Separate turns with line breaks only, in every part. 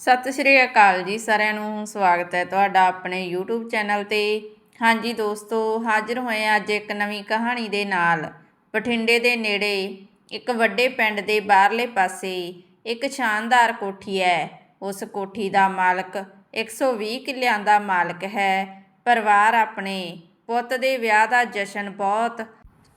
ਸਤਿ ਸ਼੍ਰੀ ਅਕਾਲ ਜੀ ਸਾਰਿਆਂ ਨੂੰ, ਸਵਾਗਤ ਹੈ ਤੁਹਾਡਾ ਆਪਣੇ YouTube ਚੈਨਲ ਤੇ। ਹਾਂਜੀ ਦੋਸਤੋ, ਹਾਜ਼ਰ ਹੋਏ ਹਾਂ ਅੱਜ ਇੱਕ ਨਵੀਂ ਕਹਾਣੀ ਦੇ ਨਾਲ। ਬਠਿੰਡੇ ਦੇ ਨੇੜੇ ਇੱਕ ਵੱਡੇ ਪਿੰਡ ਦੇ ਬਾਹਰਲੇ ਪਾਸੇ ਇੱਕ ਸ਼ਾਨਦਾਰ ਕੋਠੀ ਹੈ। ਉਸ ਕੋਠੀ ਦਾ ਮਾਲਕ 120 ਕਿੱਲਿਆਂ ਦਾ ਮਾਲਕ ਹੈ। ਪਰਿਵਾਰ ਆਪਣੇ ਪੁੱਤ ਦੇ ਵਿਆਹ ਦਾ ਜਸ਼ਨ ਬਹੁਤ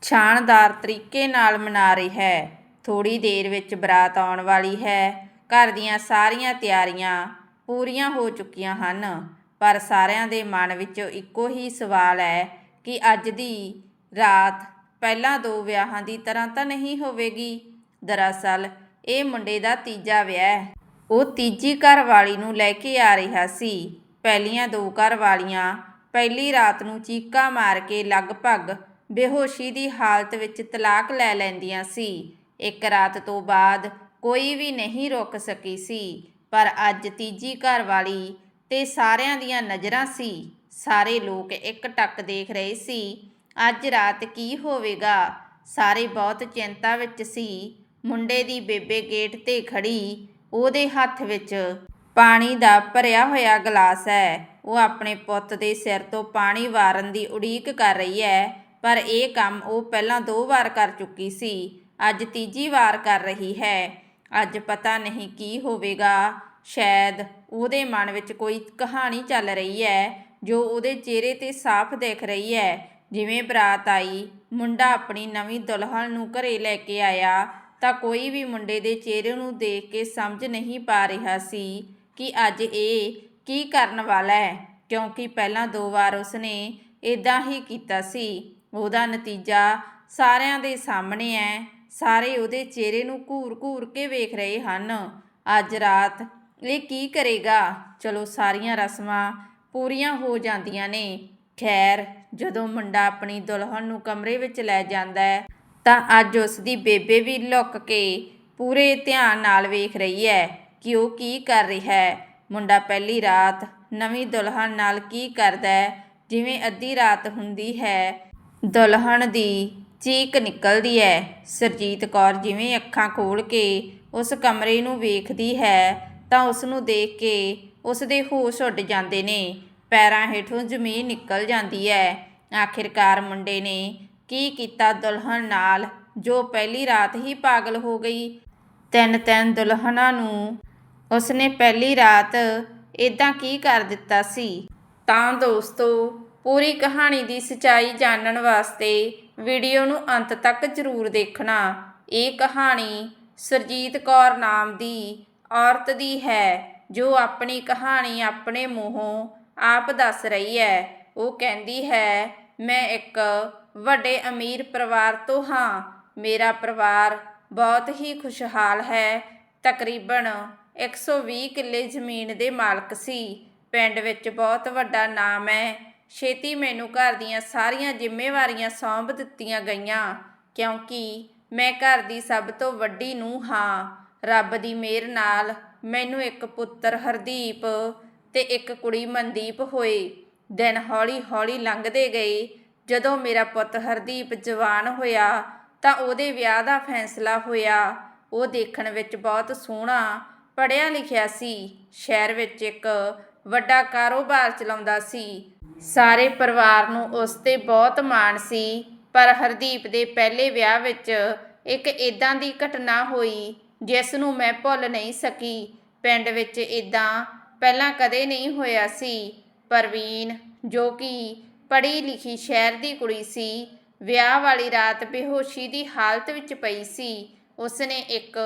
ਸ਼ਾਨਦਾਰ ਤਰੀਕੇ ਨਾਲ ਮਨਾ ਰਹੀ ਹੈ। ਥੋੜੀ ਦੇਰ ਵਿੱਚ ਬਰਾਤ ਆਉਣ ਵਾਲੀ ਹੈ। ਘਰ ਦੀਆਂ ਸਾਰੀਆਂ ਤਿਆਰੀਆਂ ਪੂਰੀਆਂ ਹੋ ਚੁੱਕੀਆਂ ਹਨ, ਪਰ ਸਾਰਿਆਂ ਦੇ ਮਨ ਵਿੱਚ ਇੱਕੋ ਹੀ ਸਵਾਲ ਹੈ ਕਿ ਅੱਜ ਦੀ ਰਾਤ ਪਹਿਲਾਂ ਦੋ ਵਿਆਹਾਂ ਦੀ ਤਰ੍ਹਾਂ ਤਾਂ ਨਹੀਂ ਹੋਵੇਗੀ? ਦਰਅਸਲ, ਇਹ ਮੁੰਡੇ ਦਾ ਤੀਜਾ ਵਿਆਹ ਉਹ ਤੀਜੀ ਘਰ ਵਾਲੀ ਨੂੰ ਲੈ ਕੇ ਆ ਰਿਹਾ ਸੀ। ਪਹਿਲੀਆਂ ਦੋ ਘਰ ਵਾਲੀਆਂ ਪਹਿਲੀ ਰਾਤ ਨੂੰ ਚੀਕਾਂ ਮਾਰ ਕੇ ਲਗਭਗ ਬੇਹੋਸ਼ੀ ਦੀ ਹਾਲਤ ਵਿੱਚ ਤਲਾਕ ਲੈ ਲੈਂਦੀਆਂ ਸੀ। ਇੱਕ ਰਾਤ ਤੋਂ ਬਾਅਦ ਕੋਈ ਵੀ ਨਹੀਂ ਰੁਕ ਸਕੀ ਸੀ, ਪਰ ਅੱਜ ਤੀਜੀ ਘਰ ਵਾਲੀ ਤੇ ਸਾਰਿਆਂ ਦੀਆਂ ਨਜ਼ਰਾਂ ਸੀ। ਸਾਰੇ ਲੋਕ ਇੱਕ ਟੱਕ ਦੇਖ ਰਹੇ ਸੀ, ਅੱਜ ਰਾਤ ਕੀ ਹੋਵੇਗਾ? ਸਾਰੇ ਬਹੁਤ ਚਿੰਤਾ ਵਿੱਚ ਸੀ। ਮੁੰਡੇ ਦੀ ਬੇਬੇ ਗੇਟ ਤੇ ਖੜੀ, ਉਹਦੇ ਹੱਥ ਵਿੱਚ ਪਾਣੀ ਦਾ ਭਰਿਆ ਹੋਇਆ ਗਲਾਸ ਹੈ। ਉਹ ਆਪਣੇ ਪੁੱਤ ਦੇ ਸਿਰ ਤੋਂ ਪਾਣੀ ਵਾਰਨ ਦੀ ਉਡੀਕ ਕਰ ਰਹੀ ਹੈ, ਪਰ ਇਹ ਕੰਮ ਉਹ ਪਹਿਲਾਂ ਦੋ ਵਾਰ ਕਰ ਚੁੱਕੀ ਸੀ, ਅੱਜ ਤੀਜੀ ਵਾਰ ਕਰ ਰਹੀ ਹੈ। ਅੱਜ ਪਤਾ ਨਹੀਂ ਕੀ ਹੋਵੇਗਾ। ਸ਼ਾਇਦ ਉਹਦੇ ਮਨ ਵਿੱਚ ਕੋਈ ਕਹਾਣੀ ਚੱਲ ਰਹੀ ਹੈ, ਜੋ ਉਹਦੇ ਚਿਹਰੇ ਤੇ ਸਾਫ਼ ਦਿਖ ਰਹੀ ਹੈ। ਜਿਵੇਂ ਬਰਾਤ ਆਈ, ਮੁੰਡਾ ਆਪਣੀ ਨਵੀਂ ਦੁਲਹਨ ਨੂੰ ਘਰੇ ਲੈ ਕੇ ਆਇਆ, ਤਾਂ ਕੋਈ ਵੀ ਮੁੰਡੇ ਦੇ ਚਿਹਰੇ ਨੂੰ ਦੇਖ ਕੇ ਸਮਝ ਨਹੀਂ ਪਾ ਰਿਹਾ ਸੀ ਕਿ ਅੱਜ ਇਹ ਕੀ ਕਰਨ ਵਾਲਾ ਹੈ, ਕਿਉਂਕਿ ਪਹਿਲਾਂ ਦੋ ਵਾਰ ਉਸਨੇ ਇਦਾਂ ਹੀ ਕੀਤਾ ਸੀ। ਉਹਦਾ ਨਤੀਜਾ ਸਾਰਿਆਂ ਦੇ ਸਾਹਮਣੇ ਹੈ। ਸਾਰੇ ਉਹਦੇ ਚਿਹਰੇ ਨੂੰ ਘੂਰ-ਘੂਰ ਕੇ ਵੇਖ ਰਹੇ ਹਨ। ਅੱਜ ਰਾਤ ਇਹ ਕੀ ਕਰੇਗਾ? ਚਲੋ ਸਾਰੀਆਂ ਰਸਮਾਂ ਪੂਰੀਆਂ ਹੋ ਜਾਂਦੀਆਂ ਨੇ। ਖੈਰ, ਜਦੋਂ ਮੁੰਡਾ ਆਪਣੀ ਦੁਲਹਨ ਨੂੰ ਕਮਰੇ ਵਿੱਚ ਲੈ ਜਾਂਦਾ ਹੈ, ਤਾਂ ਅੱਜ ਉਸ ਦੀ ਬੇਬੇ ਵੀ ਲੁੱਕ ਕੇ ਪੂਰੇ ਧਿਆਨ ਨਾਲ ਵੇਖ ਰਹੀ ਹੈ ਕਿ ਉਹ ਕੀ ਕਰ ਰਿਹਾ ਹੈ। ਮੁੰਡਾ ਪਹਿਲੀ ਰਾਤ ਨਵੀਂ ਦੁਲਹਨ ਨਾਲ ਕੀ ਕਰਦਾ ਹੈ? ਜਿਵੇਂ ਅੱਧੀ ਰਾਤ ਹੁੰਦੀ ਹੈ। ਦੁਲਹਨ ਦੀ ਚੀਕ ਨਿਕਲਦੀ ਹੈ। ਸਰਜੀਤ ਕੌਰ ਜਿਵੇਂ ਅੱਖਾਂ ਖੋਲ ਕੇ ਉਸ ਕਮਰੇ ਨੂੰ ਵੇਖਦੀ ਹੈ ਤਾਂ ਉਸ ਨੂੰ ਦੇਖ ਕੇ ਉਸ ਦੇ ਹੋਸ਼ ਉੱਡ ਜਾਂਦੇ ਨੇ। ਪੈਰਾਂ ਹੇਠੋਂ ਜ਼ਮੀਨ ਨਿਕਲ ਜਾਂਦੀ ਹੈ। ਆਖਿਰਕਾਰ ਮੁੰਡੇ ਨੇ ਕੀ ਕੀਤਾ ਦੁਲਹਨ ਨਾਲ, ਜੋ ਪਹਿਲੀ ਰਾਤ ਹੀ ਪਾਗਲ ਹੋ ਗਈ। ਤਿੰਨ ਤਿੰਨ ਦੁਲਹਨਾਂ ਨੂੰ ਉਸਨੇ ਪਹਿਲੀ ਰਾਤ ਇਦਾਂ ਕੀ ਕਰ ਦਿੱਤਾ ਸੀ? ਤਾਂ ਦੋਸਤੋ, ਪੂਰੀ ਕਹਾਣੀ ਦੀ ਸਚਾਈ ਜਾਣਨ ਵਾਸਤੇ ਵੀਡੀਓ ਨੂੰ ਅੰਤ ਤੱਕ ਜ਼ਰੂਰ ਦੇਖਣਾ। ਇਹ ਕਹਾਣੀ ਸਰਜੀਤ ਕੌਰ ਨਾਮ ਦੀ ਔਰਤ ਦੀ ਹੈ, ਜੋ ਆਪਣੀ ਕਹਾਣੀ ਆਪਣੇ ਮੂੰਹੋਂ ਆਪ ਦੱਸ ਰਹੀ ਹੈ। ਉਹ ਕਹਿੰਦੀ ਹੈ, ਮੈਂ ਇੱਕ ਵੱਡੇ ਅਮੀਰ ਪਰਿਵਾਰ ਤੋਂ ਹਾਂ। ਮੇਰਾ ਪਰਿਵਾਰ ਬਹੁਤ ਹੀ ਖੁਸ਼ਹਾਲ ਹੈ। ਤਕਰੀਬਨ 120 ਕਿੱਲੇ ਜ਼ਮੀਨ ਦੇ ਮਾਲਕ ਸੀ। ਪਿੰਡ ਵਿੱਚ ਬਹੁਤ ਵੱਡਾ ਨਾਮ ਹੈ। ਛੇਤੀ ਮੈਨੂੰ ਘਰ ਦੀਆਂ ਸਾਰੀਆਂ ਜ਼ਿੰਮੇਵਾਰੀਆਂ ਸੌਂਪ ਦਿੱਤੀਆਂ ਗਈਆਂ। ਕਿਉਂਕਿ ਮੈਂ ਘਰ ਦੀ ਸਭ ਤੋਂ ਵੱਡੀ ਨੂੰ ਹਾਂ। ਰੱਬ ਦੀ ਮਿਹਰ ਨਾਲ ਮੈਨੂੰ ਇੱਕ ਪੁੱਤਰ ਹਰਦੀਪ ਤੇ ਇੱਕ ਕੁੜੀ ਮਨਦੀਪ ਹੋਏ। ਦਿਨ ਹੌਲੀ-ਹੌਲੀ ਲੰਘਦੇ ਗਏ। ਜਦੋਂ ਮੇਰਾ ਪੁੱਤ ਹਰਦੀਪ ਜਵਾਨ ਹੋਇਆ, ਤਾਂ ਉਹਦੇ ਵਿਆਹ ਦਾ ਫੈਸਲਾ ਹੋਇਆ। ਉਹ ਦੇਖਣ ਵਿੱਚ ਬਹੁਤ ਸੋਹਣਾ ਪੜ੍ਹਿਆ ਲਿਖਿਆ ਸੀ। ਸ਼ਹਿਰ ਵਿੱਚ ਇੱਕ ਵੱਡਾ ਕਾਰੋਬਾਰ ਚਲਾਉਂਦਾ ਸੀ। ਸਾਰੇ ਪਰਿਵਾਰ ਨੂੰ ਉਸ ਤੇ ਬਹੁਤ ਮਾਣ ਸੀ, ਪਰ ਹਰਦੀਪ ਦੇ ਪਹਿਲੇ ਵਿਆਹ ਵਿੱਚ ਇੱਕ ਇਦਾਂ ਦੀ ਘਟਨਾ ਹੋਈ, ਜਿਸ ਨੂੰ ਮੈਂ ਭੁੱਲ ਨਹੀਂ ਸਕੀ। ਪਿੰਡ ਵਿੱਚ ਇਦਾਂ ਪਹਿਲਾਂ ਕਦੇ ਨਹੀਂ ਹੋਇਆ ਸੀ। ਪਰਵੀਨ, ਜੋ ਕਿ ਪੜ੍ਹੀ ਲਿਖੀ ਸ਼ਹਿਰ ਦੀ ਕੁੜੀ ਸੀ, ਵਿਆਹ ਵਾਲੀ ਰਾਤ ਬੇਹੋਸ਼ੀ ਦੀ ਹਾਲਤ ਵਿੱਚ ਪਈ ਸੀ। ਉਸਨੇ ਇੱਕ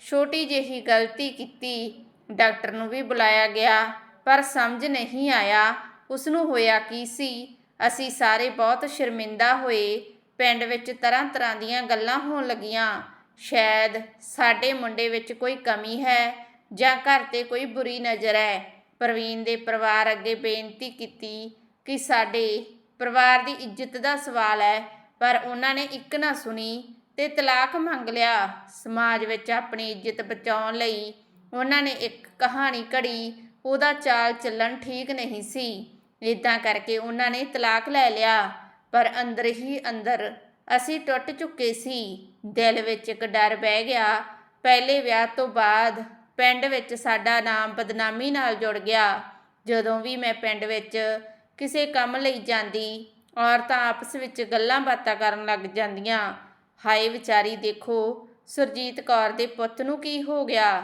ਛੋਟੀ ਜਿਹੀ ਗਲਤੀ ਕੀਤੀ। ਡਾਕਟਰ ਨੂੰ ਵੀ ਬੁਲਾਇਆ ਗਿਆ, ਪਰ ਸਮਝ ਨਹੀਂ ਆਇਆ ਉਸ ਨੂੰ ਹੋਇਆ ਕੀ ਸੀ? ਅਸੀਂ ਸਾਰੇ ਬਹੁਤ ਸ਼ਰਮਿੰਦਾ ਹੋਏ। ਪਿੰਡ ਵਿੱਚ ਤਰ੍ਹਾਂ ਤਰ੍ਹਾਂ ਦੀਆਂ ਗੱਲਾਂ ਹੋਣ ਲੱਗੀਆਂ। ਸ਼ਾਇਦ ਸਾਡੇ ਮੁੰਡੇ ਵਿੱਚ ਕੋਈ ਕਮੀ ਹੈ ਜਾਂ ਘਰ ਤੇ ਕੋਈ ਬੁਰੀ ਨਜ਼ਰ ਹੈ। ਪ੍ਰਵੀਨ ਦੇ ਪਰਿਵਾਰ ਅੱਗੇ ਬੇਨਤੀ ਕੀਤੀ ਕਿ ਸਾਡੇ ਪਰਿਵਾਰ ਦੀ ਇੱਜ਼ਤ ਦਾ ਸਵਾਲ ਹੈ, ਪਰ ਉਹਨਾਂ ਨੇ ਇੱਕ ਨਾ ਸੁਣੀ ਤੇ ਤਲਾਕ ਮੰਗ ਲਿਆ। ਸਮਾਜ ਵਿੱਚ ਆਪਣੀ ਇੱਜ਼ਤ ਬਚਾਉਣ ਲਈ ਉਹਨਾਂ ਨੇ ਇੱਕ ਕਹਾਣੀ ਘੜੀ, ਉਹਦਾ ਚਾਲ ਚੱਲਣ ਠੀਕ ਨਹੀਂ ਸੀ। ਇਦਾਂ ਕਰਕੇ ਉਹਨਾਂ ਨੇ ਤਲਾਕ ਲੈ ਲਿਆ। ਪਰ ਅੰਦਰ ਹੀ ਅੰਦਰ ਅਸੀਂ ਟੁੱਟ ਚੁੱਕੇ ਸੀ। ਦਿਲ ਵਿੱਚ ਇੱਕ ਡਰ ਬਹਿ ਗਿਆ। ਪਹਿਲੇ ਵਿਆਹ ਤੋਂ ਬਾਅਦ ਪਿੰਡ ਵਿੱਚ ਸਾਡਾ ਨਾਮ ਬਦਨਾਮੀ ਨਾਲ ਜੁੜ ਗਿਆ। ਜਦੋਂ ਵੀ ਮੈਂ ਪਿੰਡ ਵਿੱਚ ਕਿਸੇ ਕੰਮ ਲਈ ਜਾਂਦੀ, ਔਰਤਾਂ ਆਪਸ ਵਿੱਚ ਗੱਲਾਂ ਬਾਤਾਂ ਕਰਨ ਲੱਗ ਜਾਂਦੀਆਂ। ਹਾਏ ਵਿਚਾਰੀ, ਦੇਖੋ, ਸੁਰਜੀਤ ਕੌਰ ਦੇ ਪੁੱਤ ਨੂੰ ਕੀ ਹੋ ਗਿਆ?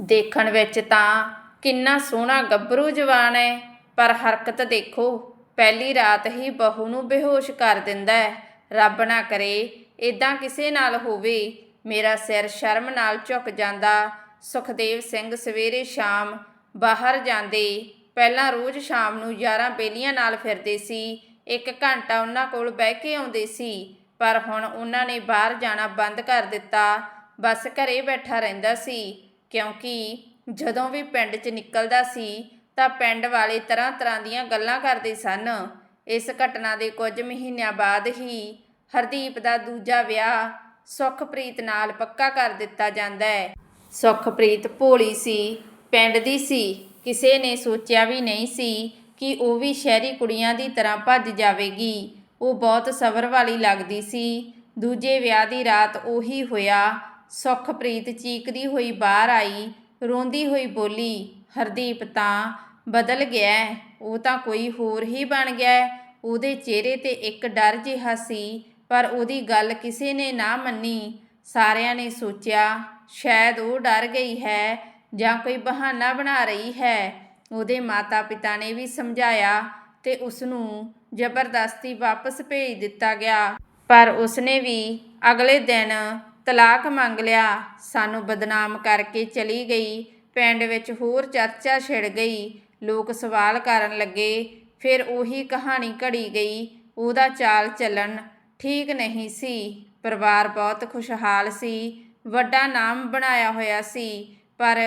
ਦੇਖਣ ਵਿੱਚ ਤਾਂ ਕਿੰਨਾ ਸੋਹਣਾ ਗੱਭਰੂ ਜਵਾਨ ਹੈ। ਪਰ ਹਰਕਤ ਦੇਖੋ, ਪਹਿਲੀ ਰਾਤ ਹੀ ਬਹੂ ਨੂੰ ਬੇਹੋਸ਼ ਕਰ ਦਿੰਦਾ ਹੈ। ਰੱਬ ਨਾ ਕਰੇ ਇਦਾਂ ਕਿਸੇ ਨਾਲ ਹੋਵੇ। ਮੇਰਾ ਸਿਰ ਸ਼ਰਮ ਨਾਲ ਝੁਕ ਜਾਂਦਾ। ਸੁਖਦੇਵ ਸਿੰਘ ਸਵੇਰੇ ਸ਼ਾਮ ਬਾਹਰ ਜਾਂਦੇ। ਪਹਿਲਾਂ ਰੋਜ਼ ਸ਼ਾਮ ਨੂੰ ਯਾਰਾਂ ਬੇਲੀਆਂ ਨਾਲ ਫਿਰਦੇ ਸੀ। ਇੱਕ ਘੰਟਾ ਉਹਨਾਂ ਕੋਲ ਬਹਿ ਕੇ ਆਉਂਦੇ ਸੀ। ਪਰ ਹੁਣ ਉਹਨਾਂ ਨੇ ਬਾਹਰ ਜਾਣਾ ਬੰਦ ਕਰ ਦਿੱਤਾ। ਬਸ ਘਰੇ ਬੈਠਾ ਰਹਿੰਦਾ ਸੀ। ਕਿਉਂਕਿ ਜਦੋਂ ਵੀ ਪਿੰਡ 'ਚ ਨਿਕਲਦਾ ਸੀ ਤਾਂ ਪਿੰਡ ਵਾਲੇ ਤਰ੍ਹਾਂ ਤਰ੍ਹਾਂ ਦੀਆਂ ਗੱਲਾਂ ਕਰਦੇ ਸਨ। ਇਸ ਘਟਨਾ ਦੇ ਕੁਝ ਮਹੀਨਿਆਂ ਬਾਅਦ ਹੀ ਹਰਦੀਪ ਦਾ ਦੂਜਾ ਵਿਆਹ ਸੁਖਪ੍ਰੀਤ ਨਾਲ ਪੱਕਾ ਕਰ ਦਿੱਤਾ ਜਾਂਦਾ ਹੈ। ਸੁਖਪ੍ਰੀਤ ਭੋਲੀ ਸੀ, ਪਿੰਡ ਦੀ ਸੀ, ਕਿਸੇ ਨੇ ਸੋਚਿਆ ਵੀ ਨਹੀਂ ਸੀ ਕਿ ਉਹ ਵੀ ਸ਼ਹਿਰੀ ਕੁੜੀਆਂ ਦੀ ਤਰ੍ਹਾਂ ਭੱਜ ਜਾਵੇਗੀ। ਉਹ ਬਹੁਤ ਸਬਰ ਵਾਲੀ ਲੱਗਦੀ ਸੀ। ਦੂਜੇ ਵਿਆਹ ਦੀ ਰਾਤ ਉਹੀ ਹੋਇਆ। ਸੁਖਪ੍ਰੀਤ ਚੀਕਦੀ ਹੋਈ ਬਾਹਰ ਆਈ, ਰੋਂਦੀ ਹੋਈ ਬੋਲੀ ਹਰਦੀਪ ਤਾਂ ਬਦਲ ਗਿਆ ਉਹ ਤਾਂ ਕੋਈ ਹੋਰ ਹੀ ਬਣ ਗਿਆ ਉਹਦੇ ਚਿਹਰੇ ਤੇ ਇੱਕ ਡਰ ਜਿਹਾ ਸੀ, ਪਰ ਉਹਦੀ ਗੱਲ ਕਿਸੇ ਨੇ ਨਾ ਮੰਨੀ। ਸਾਰਿਆਂ ਨੇ ਸੋਚਿਆ, ਸ਼ਾਇਦ ਉਹ ਡਰ ਗਈ ਹੈ ਜਾਂ ਕੋਈ ਬਹਾਨਾ ਬਣਾ ਰਹੀ ਹੈ। ਉਹਦੇ ਮਾਤਾ-ਪਿਤਾ ਨੇ ਵੀ ਸਮਝਾਇਆ ਤੇ ਉਸ ਨੂੰ ਜ਼ਬਰਦਸਤੀ ਵਾਪਸ ਭੇਜ ਦਿੱਤਾ ਗਿਆ। ਪਰ ਉਸਨੇ ਵੀ ਅਗਲੇ ਦਿਨ ਤਲਾਕ ਮੰਗ ਲਿਆ। ਸਾਨੂੰ ਬਦਨਾਮ ਕਰਕੇ ਚਲੀ ਗਈ। ਪਿੰਡ ਵਿੱਚ ਹੋਰ ਚਰਚਾ ਛਿੜ ਗਈ। ਲੋਕ ਸਵਾਲ ਕਰਨ ਲੱਗੇ। ਫਿਰ ਉਹੀ ਕਹਾਣੀ ਘੜੀ ਗਈ। ਉਹਦਾ ਚਾਲ ਚੱਲਣ ਠੀਕ ਨਹੀਂ ਸੀ। ਪਰਿਵਾਰ ਬਹੁਤ ਖੁਸ਼ਹਾਲ ਸੀ। ਵੱਡਾ ਨਾਮ ਬਣਾਇਆ ਹੋਇਆ ਸੀ। ਪਰ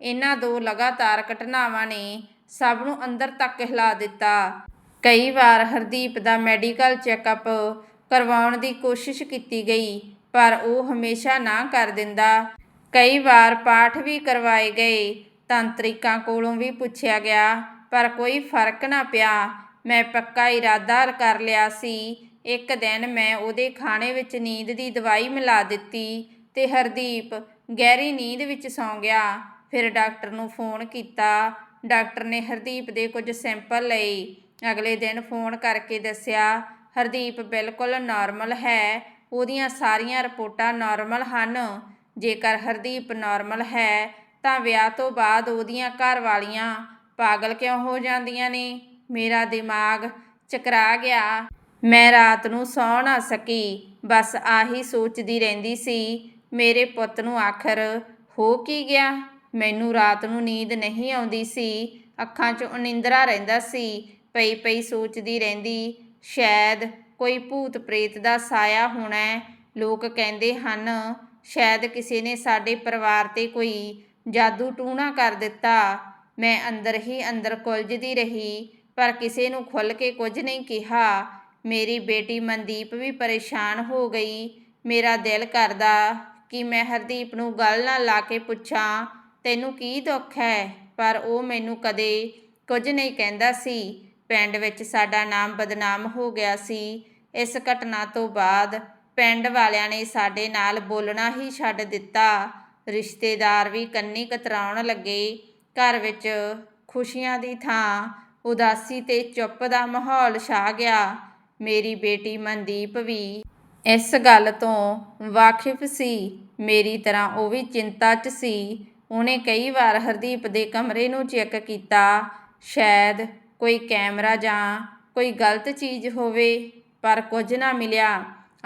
ਇਹਨਾਂ ਦੋ ਲਗਾਤਾਰ ਘਟਨਾਵਾਂ ਨੇ ਸਭ ਨੂੰ ਅੰਦਰ ਤੱਕ ਹਿਲਾ ਦਿੱਤਾ। ਕਈ ਵਾਰ ਹਰਦੀਪ ਦਾ ਮੈਡੀਕਲ ਚੈੱਕਅਪ ਕਰਵਾਉਣ ਦੀ ਕੋਸ਼ਿਸ਼ ਕੀਤੀ ਗਈ, ਪਰ ਉਹ ਹਮੇਸ਼ਾ ਨਾ ਕਰ ਦਿੰਦਾ। ਕਈ ਵਾਰ ਪਾਠ ਵੀ ਕਰਵਾਏ ਗਏ। ਤੰਤਰਿਕਾਂ ਕੋਲੋਂ ਵੀ ਪੁੱਛਿਆ ਗਿਆ, ਪਰ ਕੋਈ ਫ਼ਰਕ ਨਾ ਪਿਆ। ਮੈਂ ਪੱਕਾ ਇਰਾਦਾ ਕਰ ਲਿਆ ਸੀ। ਇੱਕ ਦਿਨ ਮੈਂ ਉਹਦੇ ਖਾਣੇ ਵਿੱਚ ਨੀਂਦ ਦੀ ਦਵਾਈ ਮਿਲਾ ਦਿੱਤੀ ਤੇ ਹਰਦੀਪ ਗਹਿਰੀ ਨੀਂਦ ਵਿੱਚ ਸੌਂ ਗਿਆ। ਫਿਰ ਡਾਕਟਰ ਨੂੰ ਫੋਨ ਕੀਤਾ। ਡਾਕਟਰ ਨੇ ਹਰਦੀਪ ਦੇ ਕੁਝ ਸੈਂਪਲ ਲਏ। ਅਗਲੇ ਦਿਨ ਫੋਨ ਕਰਕੇ ਦੱਸਿਆ, ਹਰਦੀਪ, ਬਿਲਕੁਲ ਨਾਰਮਲ ਹੈ। ਉਹਦੀਆਂ ਸਾਰੀਆਂ ਰਿਪੋਰਟਾਂ ਨਾਰਮਲ ਹਨ। ਜੇਕਰ ਹਰਦੀਪ ਨਾਰਮਲ ਹੈ, ਤਾਂ ਵਿਆਹ ਤੋਂ ਬਾਅਦ ਉਹਦੀਆਂ ਘਰ ਵਾਲੀਆਂ ਪਾਗਲ ਕਿਉਂ ਹੋ ਜਾਂਦੀਆਂ ਨੇ? ਮੇਰਾ ਦਿਮਾਗ ਚਕਰਾ ਗਿਆ। ਮੈਂ ਰਾਤ ਨੂੰ ਸੌ ਨਾ ਸਕੀ। ਬਸ ਆਹੀ ਸੋਚਦੀ ਰਹਿੰਦੀ ਸੀ, ਮੇਰੇ ਪੁੱਤ ਨੂੰ ਆਖਰ ਹੋ ਕੀ ਗਿਆ? ਮੈਨੂੰ ਰਾਤ ਨੂੰ ਨੀਂਦ ਨਹੀਂ ਆਉਂਦੀ ਸੀ। ਅੱਖਾਂ 'ਚ ਉਨਿੰਦਰਾ ਰਹਿੰਦਾ ਸੀ। ਪਈ ਪਈ ਸੋਚਦੀ ਰਹਿੰਦੀ, ਸ਼ਾਇਦ ਕੋਈ ਭੂਤ ਪ੍ਰੇਤ ਦਾ ਸਾਇਆ ਹੋਣਾ ਲੋਕ ਕਹਿੰਦੇ ਹਨ ਸ਼ਾਇਦ ਕਿਸੇ ਨੇ ਸਾਡੇ ਪਰਿਵਾਰ ਤੇ ਕੋਈ ਜਾਦੂ ਟੂਣਾ ਕਰ ਦਿੱਤਾ। ਮੈਂ ਅੰਦਰ ਹੀ ਅੰਦਰ ਕੁਲਝਦੀ ਰਹੀ, ਪਰ ਕਿਸੇ ਨੂੰ ਖੁੱਲ ਕੇ ਕੁਝ ਨਹੀਂ ਕਿਹਾ। ਮੇਰੀ ਬੇਟੀ ਮਨਦੀਪ ਵੀ ਪਰੇਸ਼ਾਨ ਹੋ ਗਈ। ਮੇਰਾ ਦਿਲ ਕਰਦਾ ਕਿ ਮੈਂ ਹਰਦੀਪ ਨੂੰ ਗੱਲ ਨਾਲ ਲਾ ਕੇ ਪੁੱਛਾਂ, ਤੈਨੂੰ ਕੀ ਦੁੱਖ ਹੈ? ਪਰ ਉਹ ਮੈਨੂੰ ਕਦੇ ਕੁਝ ਨਹੀਂ ਕਹਿੰਦਾ ਸੀ। ਪਿੰਡ ਵਿੱਚ ਸਾਡਾ ਨਾਮ ਬਦਨਾਮ ਹੋ ਗਿਆ ਸੀ। ਇਸ ਘਟਨਾ ਤੋਂ ਬਾਅਦ ਪਿੰਡ ਵਾਲਿਆਂ ਨੇ ਸਾਡੇ ਨਾਲ ਬੋਲਣਾ ਹੀ ਛੱਡ ਦਿੱਤਾ। ਰਿਸ਼ਤੇਦਾਰ ਵੀ ਕੰਨੀ ਕਤਰਾਉਣ ਲੱਗੇ। ਘਰ ਵਿੱਚ ਖੁਸ਼ੀਆਂ ਦੀ ਥਾਂ, ਉਦਾਸੀ ਤੇ ਚੁੱਪ ਦਾ ਮਾਹੌਲ ਛਾ ਗਿਆ। ਮੇਰੀ ਬੇਟੀ ਮਨਦੀਪ ਵੀ ਇਸ ਗੱਲ ਤੋਂ ਵਾਕਿਫ ਸੀ। ਮੇਰੀ ਤਰ੍ਹਾਂ ਉਹ ਵੀ ਚਿੰਤਾ 'ਚ ਸੀ। ਉਹਨੇ ਕਈ ਵਾਰ ਹਰਦੀਪ ਦੇ ਕਮਰੇ ਨੂੰ ਚੈੱਕ ਕੀਤਾ। ਸ਼ਾਇਦ ਕੋਈ ਕੈਮਰਾ ਜਾਂ ਕੋਈ ਗਲਤ ਚੀਜ਼ ਹੋਵੇ, ਪਰ ਕੁਝ ਨਾ ਮਿਲਿਆ।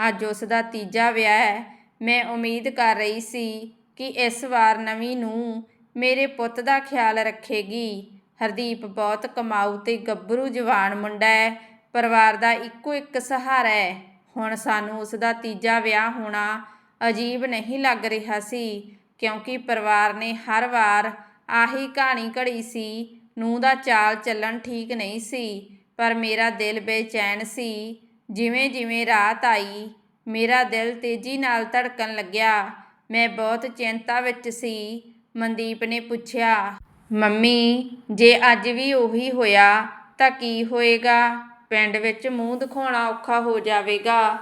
ਅੱਜ ਉਸ ਦਾ ਤੀਜਾ ਵਿਆਹ ਹੈ। ਮੈਂ ਉਮੀਦ ਕਰ ਰਹੀ ਸੀ ਕਿ ਇਸ ਵਾਰ ਨਵੀਂ ਨੂੰ ਮੇਰੇ ਪੁੱਤ ਦਾ ਖਿਆਲ ਰੱਖੇਗੀ। ਹਰਦੀਪ ਬਹੁਤ ਕਮਾਊ ਤੇ ਗੱਭਰੂ ਜਵਾਨ ਮੁੰਡਾ ਹੈ। ਪਰਿਵਾਰ ਦਾ ਇੱਕੋ ਇੱਕ ਸਹਾਰਾ ਹੈ। ਹੁਣ ਸਾਨੂੰ ਉਸ ਦਾ ਤੀਜਾ ਵਿਆਹ ਹੋਣਾ ਅਜੀਬ ਨਹੀਂ ਲੱਗ ਰਿਹਾ ਸੀ, ਕਿਉਂਕਿ ਪਰਿਵਾਰ ਨੇ ਹਰ ਵਾਰ ਆਹੀ ਕਹਾਣੀ ਘੜੀ ਸੀ ਨੂੰ ਦਾ ਚਾਲ ਚੱਲਣ ਠੀਕ ਨਹੀਂ ਸੀ, ਪਰ ਮੇਰਾ ਦਿਲ ਬੇਚੈਨ ਸੀ ਜਿਵੇਂ ਜਿਵੇਂ ਰਾਤ ਆਈ, ਮੇਰਾ ਦਿਲ ਤੇਜ਼ੀ ਨਾਲ ਧੜਕਣ ਲੱਗਿਆ। ਮੈਂ ਬਹੁਤ ਚਿੰਤਾ ਵਿੱਚ ਸੀ। ਮਨਦੀਪ ਨੇ ਪੁੱਛਿਆ, ਮੰਮੀ, ਜੇ ਅੱਜ ਵੀ ਉਹੀ ਹੋਇਆ ਤਾਂ ਕੀ ਹੋਏਗਾ? ਪਿੰਡ ਵਿੱਚ ਮੂੰਹ ਦਿਖਾਉਣਾ ਔਖਾ ਹੋ ਜਾਵੇਗਾ।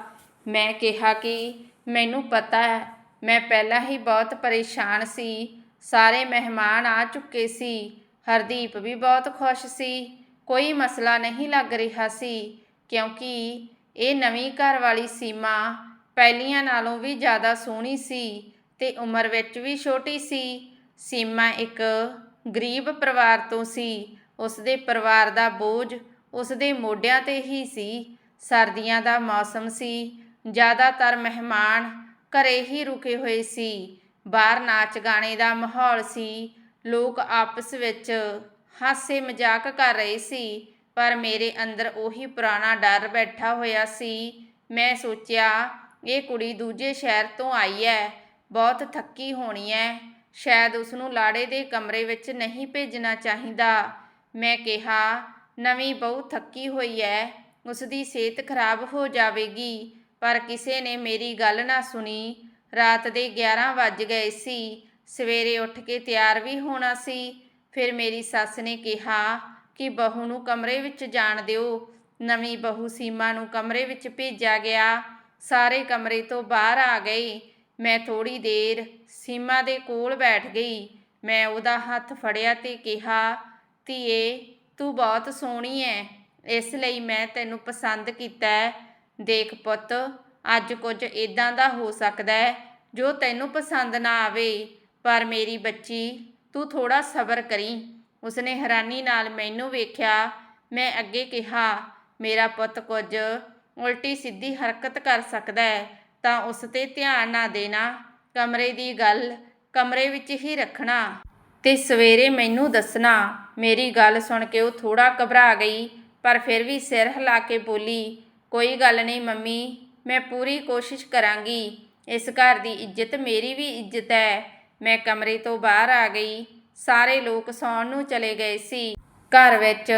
ਮੈਂ ਕਿਹਾ ਕਿ ਮੈਨੂੰ ਪਤਾ ਹੈ, ਮੈਂ ਪਹਿਲਾਂ ਹੀ ਬਹੁਤ ਪਰੇਸ਼ਾਨ ਸੀ। ਸਾਰੇ ਮਹਿਮਾਨ ਆ ਚੁੱਕੇ ਸੀ। ਹਰਦੀਪ ਵੀ ਬਹੁਤ ਖੁਸ਼ ਸੀ। ਕੋਈ ਮਸਲਾ ਨਹੀਂ ਲੱਗ ਰਿਹਾ ਸੀ, ਕਿਉਂਕਿ ਇਹ ਨਵੀਂ ਘਰ ਵਾਲੀ ਸੀਮਾ ਪਹਿਲੀਆਂ ਨਾਲੋਂ ਵੀ ਜ਼ਿਆਦਾ ਸੋਹਣੀ ਸੀ ਤੇ ਉਮਰ ਵਿੱਚ ਵੀ ਛੋਟੀ ਸੀ। ਸੀਮਾ ਇੱਕ ਗਰੀਬ ਪਰਿਵਾਰ ਤੋਂ ਸੀ। ਉਸਦੇ ਪਰਿਵਾਰ ਦਾ ਬੋਝ ਉਸਦੇ ਮੋਢਿਆਂ ਤੇ ਹੀ ਸੀ। ਸਰਦੀਆਂ ਦਾ ਮੌਸਮ ਸੀ। ਜ਼ਿਆਦਾਤਰ ਮਹਿਮਾਨ ਘਰੇ ਹੀ ਰੁਕੇ ਹੋਏ ਸੀ। ਬਾਹਰ ਨਾਚ ਗਾਣੇ ਦਾ ਮਾਹੌਲ ਸੀ। ਲੋਕ ਆਪਸ ਵਿੱਚ ਹਾਸੇ ਮਜ਼ਾਕ ਕਰ ਰਹੇ ਸੀ। ਪਰ ਮੇਰੇ ਅੰਦਰ ਉਹੀ ਪੁਰਾਣਾ ਡਰ ਬੈਠਾ ਹੋਇਆ ਸੀ। ਮੈਂ ਸੋਚਿਆ, ਇਹ ਕੁੜੀ ਦੂਜੇ ਸ਼ਹਿਰ ਤੋਂ ਆਈ ਹੈ ਬਹੁਤ ਥੱਕੀ ਹੋਣੀ ਹੈ ਸ਼ਾਇਦ ਉਸ ਨੂੰ ਲਾੜੇ ਦੇ ਕਮਰੇ ਵਿੱਚ ਨਹੀਂ ਭੇਜਣਾ ਚਾਹੀਦਾ। ਮੈਂ ਕਿਹਾ, ਨਵੀਂ ਬਹੂ ਥੱਕੀ ਹੋਈ ਹੈ ਉਸ ਦੀ ਸਿਹਤ ਖਰਾਬ ਹੋ ਜਾਵੇਗੀ। ਪਰ ਕਿਸੇ ਨੇ ਮੇਰੀ ਗੱਲ ਨਾ ਸੁਣੀ। ਰਾਤ ਦੇ 11 ਵੱਜ ਗਏ ਸੀ। ਸਵੇਰੇ ਉੱਠ ਕੇ ਤਿਆਰ ਵੀ ਹੋਣਾ ਸੀ। ਫਿਰ ਮੇਰੀ ਸੱਸ ਨੇ ਕਿਹਾ ਕਿ ਬਹੂ ਨੂੰ ਕਮਰੇ ਵਿੱਚ ਜਾਣ ਦਿਓ। ਨਵੀਂ ਬਹੂ ਸੀਮਾ ਨੂੰ ਕਮਰੇ ਵਿੱਚ ਭੇਜਿਆ ਗਿਆ। ਸਾਰੇ ਕਮਰੇ ਤੋਂ ਬਾਹਰ ਆ ਗਏ ਮੈਂ ਥੋੜੀ ਦੇਰ ਸੀਮਾ ਦੇ ਕੋਲ ਬੈਠ ਗਈ। ਮੈਂ ਉਹਦਾ ਹੱਥ ਫੜਿਆ ਤੇ ਕਿਹਾ, ਧੀਏ, ਤੂੰ ਬਹੁਤ ਸੋਹਣੀ ਐ। ਇਸ ਲਈ ਮੈਂ ਤੈਨੂੰ ਪਸੰਦ ਕੀਤਾ ਦੇਖ ਪੁੱਤ, ਅੱਜ ਕੁਝ ਇਦਾਂ ਦਾ ਹੋ ਸਕਦਾ ਹੈ ਜੋ ਤੈਨੂੰ ਪਸੰਦ ਨਾ ਆਵੇ। ਪਰ ਮੇਰੀ ਬੱਚੀ, ਤੂੰ ਥੋੜਾ ਸਬਰ ਕਰੀ। ਉਸਨੇ ਹੈਰਾਨੀ ਨਾਲ ਮੈਨੂੰ ਵੇਖਿਆ। ਮੈਂ ਅੱਗੇ ਕਿਹਾ, ਮੇਰਾ ਪੁੱਤ ਕੁਝ ਉਲਟੀ ਸਿੱਧੀ ਹਰਕਤ ਕਰ ਸਕਦਾ ਹੈ, ਤਾਂ ਉਸ ਤੇ ਧਿਆਨ ਨਾ ਦੇਣਾ। ਕਮਰੇ ਦੀ ਗੱਲ ਕਮਰੇ ਵਿੱਚ ਹੀ ਰੱਖਣਾ। ਤੇ ਸਵੇਰੇ ਮੈਨੂੰ ਦੱਸਣਾ। ਮੇਰੀ ਗੱਲ ਸੁਣ ਕੇ ਉਹ ਥੋੜਾ ਘਬਰਾ ਗਈ, ਪਰ ਫਿਰ ਵੀ ਸਿਰ ਹਿਲਾ ਕੇ ਬੋਲੀ, ਕੋਈ ਗੱਲ ਨਹੀਂ ਮੰਮੀ, ਮੈਂ ਪੂਰੀ ਕੋਸ਼ਿਸ਼ ਕਰਾਂਗੀ। ਇਸ ਘਰ ਦੀ ਇੱਜ਼ਤ ਮੇਰੀ ਵੀ ਇੱਜ਼ਤ ਹੈ। ਮੈਂ ਕਮਰੇ ਤੋਂ ਬਾਹਰ ਆ ਗਈ। ਸਾਰੇ ਲੋਕ ਸੌਣ ਨੂੰ ਚਲੇ ਗਏ ਸੀ। ਘਰ ਵਿੱਚ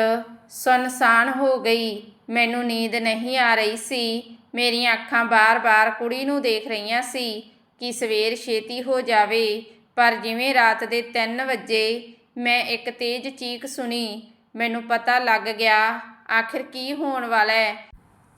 ਸੁਨਸਾਨ ਹੋ ਗਈ। ਮੈਨੂੰ ਨੀਂਦ ਨਹੀਂ ਆ ਰਹੀ ਸੀ। ਮੇਰੀਆਂ ਅੱਖਾਂ ਬਾਰ-ਬਾਰ ਕੁੜੀ ਨੂੰ ਦੇਖ ਰਹੀਆਂ ਸੀ ਕਿ ਸਵੇਰ ਛੇਤੀ ਹੋ ਜਾਵੇ, ਪਰ ਜਿਵੇਂ ਰਾਤ ਦੇ 3 ਵਜੇ, ਮੈਂ ਇੱਕ ਤੇਜ਼ ਚੀਕ ਸੁਣੀ। ਮੈਨੂੰ ਪਤਾ ਲੱਗ ਗਿਆ, ਆਖਿਰ ਕੀ ਹੋਣ ਵਾਲਾ ਹੈ?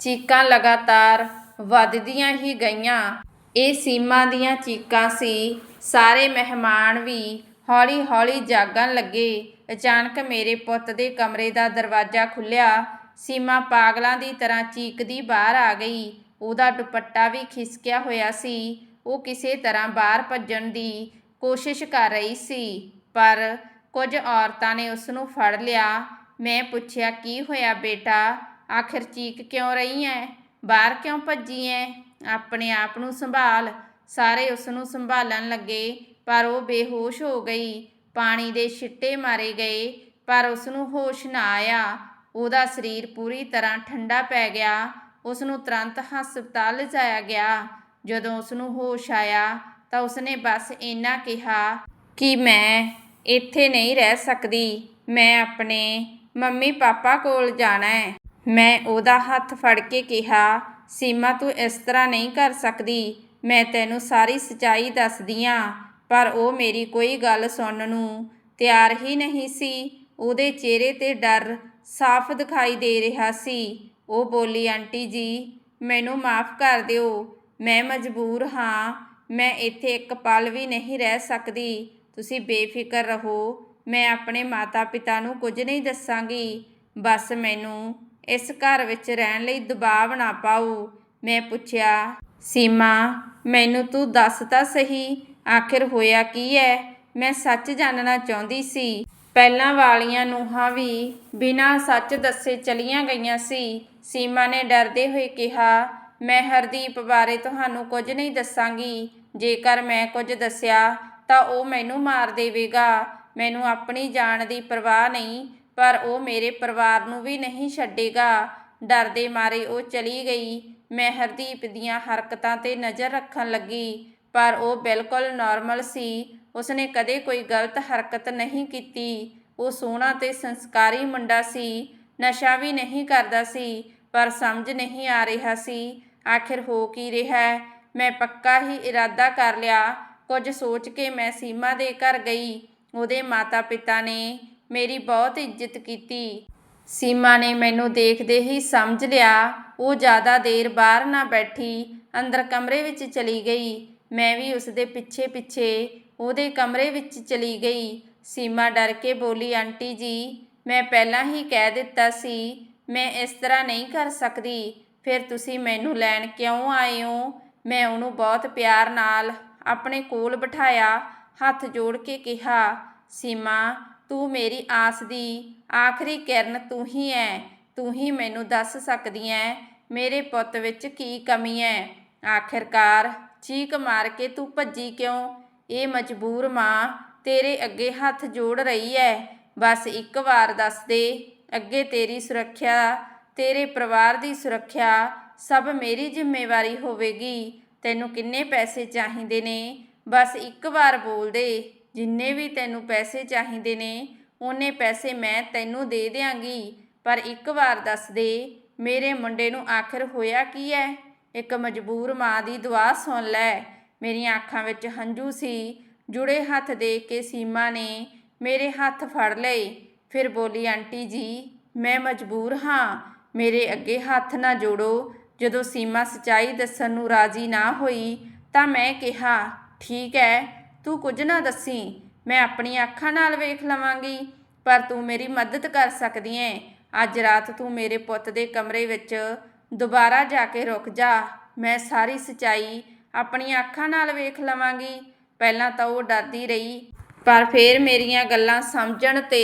ਚੀਕਾਂ ਲਗਾਤਾਰ ਵੱਧਦੀਆਂ ਹੀ ਗਈਆਂ। ਇਹ ਸੀਮਾ ਦੀਆਂ ਚੀਕਾਂ ਸੀ। ਸਾਰੇ ਮਹਿਮਾਨ ਵੀ ਹੌਲੀ-ਹੌਲੀ ਜਾਗਣ ਲੱਗੇ। ਅਚਾਨਕ ਮੇਰੇ ਪੁੱਤ ਦੇ ਕਮਰੇ ਦਾ ਦਰਵਾਜ਼ਾ ਖੁੱਲਿਆ ਸੀਮਾ ਪਾਗਲਾਂ ਦੀ ਤਰ੍ਹਾਂ ਚੀਕਦੀ ਬਾਹਰ ਆ ਗਈ। ਉਹਦਾ ਦੁਪੱਟਾ ਵੀ ਖਿਸਕਿਆ ਹੋਇਆ ਸੀ। ਉਹ ਕਿਸੇ ਤਰ੍ਹਾਂ ਬਾਹਰ ਭੱਜਣ ਦੀ ਕੋਸ਼ਿਸ਼ ਕਰ ਰਹੀ ਸੀ, ਪਰ ਕੁਝ ਔਰਤਾਂ ਨੇ ਉਸ ਨੂੰ ਫੜ ਲਿਆ। ਮੈਂ ਪੁੱਛਿਆ, ਕੀ ਹੋਇਆ ਬੇਟਾ? ਆਖਿਰ ਚੀਕ ਕਿਉਂ ਰਹੀ ਐ? ਬਾਹਰ ਕਿਉਂ ਭੱਜੀ ਐ? ਆਪਣੇ ਆਪ ਨੂੰ ਸੰਭਾਲ। ਸਾਰੇ ਉਸ ਨੂੰ ਸੰਭਾਲਣ ਲੱਗੇ। ਪਰ ਉਹ ਬੇਹੋਸ਼ ਹੋ ਗਈ। ਪਾਣੀ ਦੇ ਛਿੱਟੇ ਮਾਰੇ ਗਏ, ਪਰ ਉਸ ਨੂੰ ਹੋਸ਼ ਨਾ ਆਇਆ। ਉਹਦਾ ਸਰੀਰ ਪੂਰੀ ਤਰ੍ਹਾਂ ਠੰਡਾ ਪੈ ਗਿਆ। ਉਸ ਨੂੰ ਤੁਰੰਤ ਹਸਪਤਾਲ ਲਿਜਾਇਆ ਗਿਆ। ਜਦੋਂ ਉਸ ਨੂੰ ਹੋਸ਼ ਆਇਆ, ਤਾਂ ਉਸਨੇ ਬਸ ਇੰਨਾ ਕਿਹਾ ਕਿ ਮੈਂ ਇੱਥੇ ਨਹੀਂ ਰਹਿ ਸਕਦੀ। ਮੈਂ ਆਪਣੇ ਮੰਮੀ ਪਾਪਾ ਕੋਲ ਜਾਣਾ ਹੈ। ਮੈਂ ਉਹਦਾ ਹੱਥ ਫੜ ਕੇ ਕਿਹਾ, ਸੀਮਾ ਤੂੰ ਇਸ ਤਰ੍ਹਾਂ ਨਹੀਂ ਕਰ ਸਕਦੀ। ਮੈਂ ਤੈਨੂੰ ਸਾਰੀ ਸਚਾਈ ਦੱਸਦੀ ਆਂ। ਪਰ ਉਹ ਮੇਰੀ ਕੋਈ ਗੱਲ ਸੁਣਨ ਨੂੰ ਤਿਆਰ ਹੀ ਨਹੀਂ ਸੀ। ਉਹਦੇ ਚਿਹਰੇ ਤੇ ਡਰ ਸਾਫ਼ ਦਿਖਾਈ ਦੇ ਰਿਹਾ ਸੀ। ਉਹ ਬੋਲੀ, ਆਂਟੀ ਜੀ, ਮੈਨੂੰ ਮਾਫ ਕਰ ਦਿਓ। ਮੈਂ ਮਜਬੂਰ ਹਾਂ। ਮੈਂ ਇੱਥੇ ਇੱਕ ਪਲ ਵੀ ਨਹੀਂ ਰਹਿ ਸਕਦੀ। ਤੁਸੀਂ ਬੇਫਿਕਰ ਰਹੋ। ਮੈਂ ਆਪਣੇ ਮਾਤਾ-ਪਿਤਾ ਨੂੰ ਕੁਝ ਨਹੀਂ ਦੱਸਾਂਗੀ। ਬਸ ਮੈਨੂੰ ਇਸ ਘਰ ਵਿੱਚ ਰਹਿਣ ਲਈ ਦਬਾਅ ਨਾ ਪਾਓ। ਮੈਂ ਪੁੱਛਿਆ, ਸੀਮਾ, ਮੈਨੂੰ ਤੂੰ ਦੱਸ ਤਾਂ ਸਹੀ ਆਖਿਰ ਹੋਇਆ ਕੀ ਹੈ ਮੈਂ ਸੱਚ ਜਾਣਨਾ ਚਾਹੁੰਦੀ ਸੀ। ਪਹਿਲਾਂ ਵਾਲੀਆਂ ਨੂੰਹਾਂ ਵੀ ਬਿਨਾਂ ਸੱਚ ਦੱਸੇ ਚਲੀਆਂ ਗਈਆਂ ਸੀ। ਸੀਮਾ ਨੇ ਡਰਦੇ ਹੋਏ ਕਿਹਾ, ਮੈਂ ਹਰਦੀਪ ਬਾਰੇ ਤੁਹਾਨੂੰ ਕੁਝ ਨਹੀਂ ਦੱਸਾਂਗੀ। ਜੇਕਰ ਮੈਂ ਕੁਝ ਦੱਸਿਆ, ਤਾਂ ਉਹ ਮੈਨੂੰ ਮਾਰ ਦੇਵੇਗਾ। ਮੈਨੂੰ ਆਪਣੀ ਜਾਨ ਦੀ ਪਰਵਾਹ ਨਹੀਂ, ਪਰ ਉਹ ਮੇਰੇ ਪਰਿਵਾਰ ਨੂੰ ਵੀ ਨਹੀਂ ਛੱਡੇਗਾ। ਡਰਦੇ ਮਾਰੇ ਉਹ ਚਲੀ ਗਈ। ਮੈਂ ਹਰਦੀਪ ਦੀਆਂ ਹਰਕਤਾਂ ਤੇ ਨਜ਼ਰ ਰੱਖਣ ਲੱਗੀ। ਪਰ ਉਹ ਬਿਲਕੁਲ ਨਾਰਮਲ ਸੀ। ਉਸਨੇ ਕਦੇ ਕੋਈ ਗਲਤ ਹਰਕਤ ਨਹੀਂ ਕੀਤੀ। ਉਹ ਸੋਹਣਾ ਤੇ ਸੰਸਕਾਰੀ ਮੁੰਡਾ ਸੀ। ਨਸ਼ਾ ਵੀ ਨਹੀਂ ਕਰਦਾ ਸੀ, ਪਰ ਸਮਝ ਨਹੀਂ ਆ ਰਿਹਾ ਸੀ, ਆਖਿਰ ਹੋ ਕੀ ਰਿਹਾ? ਮੈਂ ਪੱਕਾ ਹੀ ਇਰਾਦਾ ਕਰ ਲਿਆ। ਕੁਝ ਸੋਚ ਕੇ ਮੈਂ ਸੀਮਾ ਦੇ ਘਰ ਗਈ। ਉਹਦੇ ਮਾਤਾ-ਪਿਤਾ ਨੇ ਮੇਰੀ ਬਹੁਤ ਇੱਜ਼ਤ ਕੀਤੀ। ਸੀਮਾ ਨੇ ਮੈਨੂੰ ਦੇਖਦੇ ਹੀ ਸਮਝ ਲਿਆ। ਉਹ ਜ਼ਿਆਦਾ ਦੇਰ ਬਾਹਰ ਨਾ ਬੈਠੀ, ਅੰਦਰ ਕਮਰੇ ਵਿੱਚ ਚਲੀ ਗਈ। ਮੈਂ ਵੀ ਉਸ ਦੇ ਪਿੱਛੇ-ਪਿੱਛੇ ਉਹਦੇ ਕਮਰੇ ਵਿੱਚ ਚਲੀ ਗਈ। ਸੀਮਾ ਡਰ ਕੇ ਬੋਲੀ, ਆਂਟੀ ਜੀ, ਮੈਂ ਪਹਿਲਾਂ ਹੀ ਕਹਿ ਦਿੱਤਾ ਸੀ, ਮੈਂ ਇਸ ਤਰ੍ਹਾਂ ਨਹੀਂ ਕਰ ਸਕਦੀ। ਫਿਰ ਤੁਸੀਂ ਮੈਨੂੰ ਲੈਣ ਕਿਉਂ ਆਏ ਹੋ? ਮੈਂ ਉਹਨੂੰ ਬਹੁਤ ਪਿਆਰ ਨਾਲ ਆਪਣੇ ਕੋਲ ਬਿਠਾਇਆ, ਹੱਥ ਜੋੜ ਕੇ ਕਿਹਾ, ਸੀਮਾ, ਤੂੰ ਮੇਰੀ ਆਸ ਦੀ ਆਖਰੀ ਕਿਰਨ ਤੂੰ ਹੀ ਐ, ਤੂੰ ਹੀ ਮੈਨੂੰ ਦੱਸ ਸਕਦੀ ਐ, ਮੇਰੇ ਪੁੱਤ ਵਿੱਚ ਕੀ ਕਮੀ ਐ? ਆਖਿਰਕਾਰ ਚੀਕ ਮਾਰ ਕੇ ਤੂੰ ਭੱਜੀ ਕਿਉਂ? ਇਹ ਮਜਬੂਰ ਮਾਂ ਤੇਰੇ ਅੱਗੇ ਹੱਥ ਜੋੜ ਰਹੀ ਐ। ਬਸ ਇੱਕ ਵਾਰ ਦੱਸ ਦੇ, ਅੱਗੇ ਤੇਰੀ ਸੁਰੱਖਿਆ, ਤੇਰੇ ਪਰਿਵਾਰ ਦੀ ਸੁਰੱਖਿਆ ਸਭ ਮੇਰੀ ਜ਼ਿੰਮੇਵਾਰੀ ਹੋਵੇਗੀ। ਤੈਨੂੰ ਕਿੰਨੇ ਪੈਸੇ ਚਾਹੀਦੇ ਨੇ? ਬਸ ਇੱਕ ਵਾਰ ਬੋਲ ਦੇ, ਜਿੰਨੇ ਵੀ ਤੈਨੂੰ ਪੈਸੇ ਚਾਹੀਦੇ ਨੇ, ਉਹਨੇ ਪੈਸੇ ਮੈਂ ਤੈਨੂੰ ਦੇ ਦਿਆਂਗੀ। ਪਰ ਇੱਕ ਵਾਰ ਦੱਸ ਦੇ, ਮੇਰੇ ਮੁੰਡੇ ਨੂੰ ਆਖਿਰ ਹੋਇਆ ਕੀ ਹੈ ਇੱਕ ਮਜਬੂਰ ਮਾਂ ਦੀ ਦੁਆ ਸੁਣ ਲੈ। ਮੇਰੀਆਂ ਅੱਖਾਂ ਵਿੱਚ ਹੰਝੂ ਸੀ। ਜੁੜੇ ਹੱਥ ਦੇਖ ਕੇ ਸੀਮਾ ਨੇ ਮੇਰੇ ਹੱਥ ਫੜ ਲਏ। ਫਿਰ ਬੋਲੀ, ਆਂਟੀ ਜੀ, ਮੈਂ ਮਜਬੂਰ ਹਾਂ। ਮੇਰੇ ਅੱਗੇ ਹੱਥ ਨਾ ਜੋੜੋ। ਜਦੋਂ ਸੀਮਾ ਸਚਾਈ ਦੱਸਣ ਨੂੰ ਰਾਜ਼ੀ ਨਾ ਹੋਈ, ਤਾਂ ਮੈਂ ਕਿਹਾ, ਠੀਕ ਹੈ ਤੂੰ ਕੁਝ ਨਾ ਦੱਸੀ। ਮੈਂ ਆਪਣੀਆਂ ਅੱਖਾਂ ਨਾਲ ਵੇਖ ਲਵਾਂਗੀ, ਪਰ ਤੂੰ ਮੇਰੀ ਮਦਦ ਕਰ ਸਕਦੀ ਐ। ਅੱਜ ਰਾਤ ਤੂੰ ਮੇਰੇ ਪੁੱਤ ਦੇ ਕਮਰੇ ਵਿੱਚ ਦੁਬਾਰਾ ਜਾ ਕੇ ਰੁਕ ਜਾ, ਮੈਂ ਸਾਰੀ ਸਚਾਈ ਆਪਣੀਆਂ ਅੱਖਾਂ ਨਾਲ ਵੇਖ ਲਵਾਂਗੀ। ਪਹਿਲਾਂ ਤਾਂ ਉਹ ਡਰਦੀ ਰਹੀ, ਪਰ ਫਿਰ ਮੇਰੀਆਂ ਗੱਲਾਂ ਸਮਝਣ ਤੇ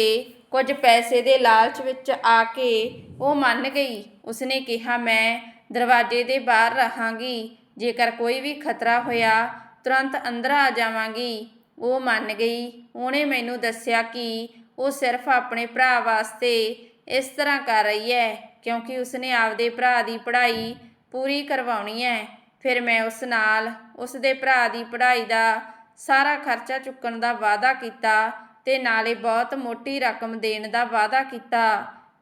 ਕੁਝ ਪੈਸੇ ਦੇ ਲਾਲਚ ਵਿੱਚ ਆ ਕੇ ਉਹ ਮੰਨ ਗਈ। ਉਸਨੇ ਕਿਹਾ, ਮੈਂ ਦਰਵਾਜ਼ੇ ਦੇ ਬਾਹਰ ਰਹਾਂਗੀ, ਜੇਕਰ ਕੋਈ ਵੀ ਖਤਰਾ ਹੋਇਆ ਤੁਰੰਤ ਅੰਦਰ ਆ ਜਾਵਾਂਗੀ। ਉਹ ਮੰਨ ਗਈ। ਉਹਨੇ ਮੈਨੂੰ ਦੱਸਿਆ ਕਿ ਉਹ ਸਿਰਫ ਆਪਣੇ ਭਰਾ ਵਾਸਤੇ ਇਸ ਤਰ੍ਹਾਂ ਕਰ ਰਹੀ ਹੈ। ਕਿਉਂਕਿ ਉਸਨੇ ਆਪਦੇ ਭਰਾ ਦੀ ਪੜ੍ਹਾਈ ਪੂਰੀ ਕਰਵਾਉਣੀ ਹੈ। ਫਿਰ ਮੈਂ ਉਸ ਨਾਲ ਉਸ ਦੇ ਭਰਾ ਦੀ ਪੜ੍ਹਾਈ ਦਾ ਸਾਰਾ ਖਰਚਾ ਚੁੱਕਣ ਦਾ ਵਾਅਦਾ ਕੀਤਾ ਤੇ ਨਾਲੇ ਬਹੁਤ ਮੋਟੀ ਰਕਮ ਦੇਣ ਦਾ ਵਾਅਦਾ ਕੀਤਾ।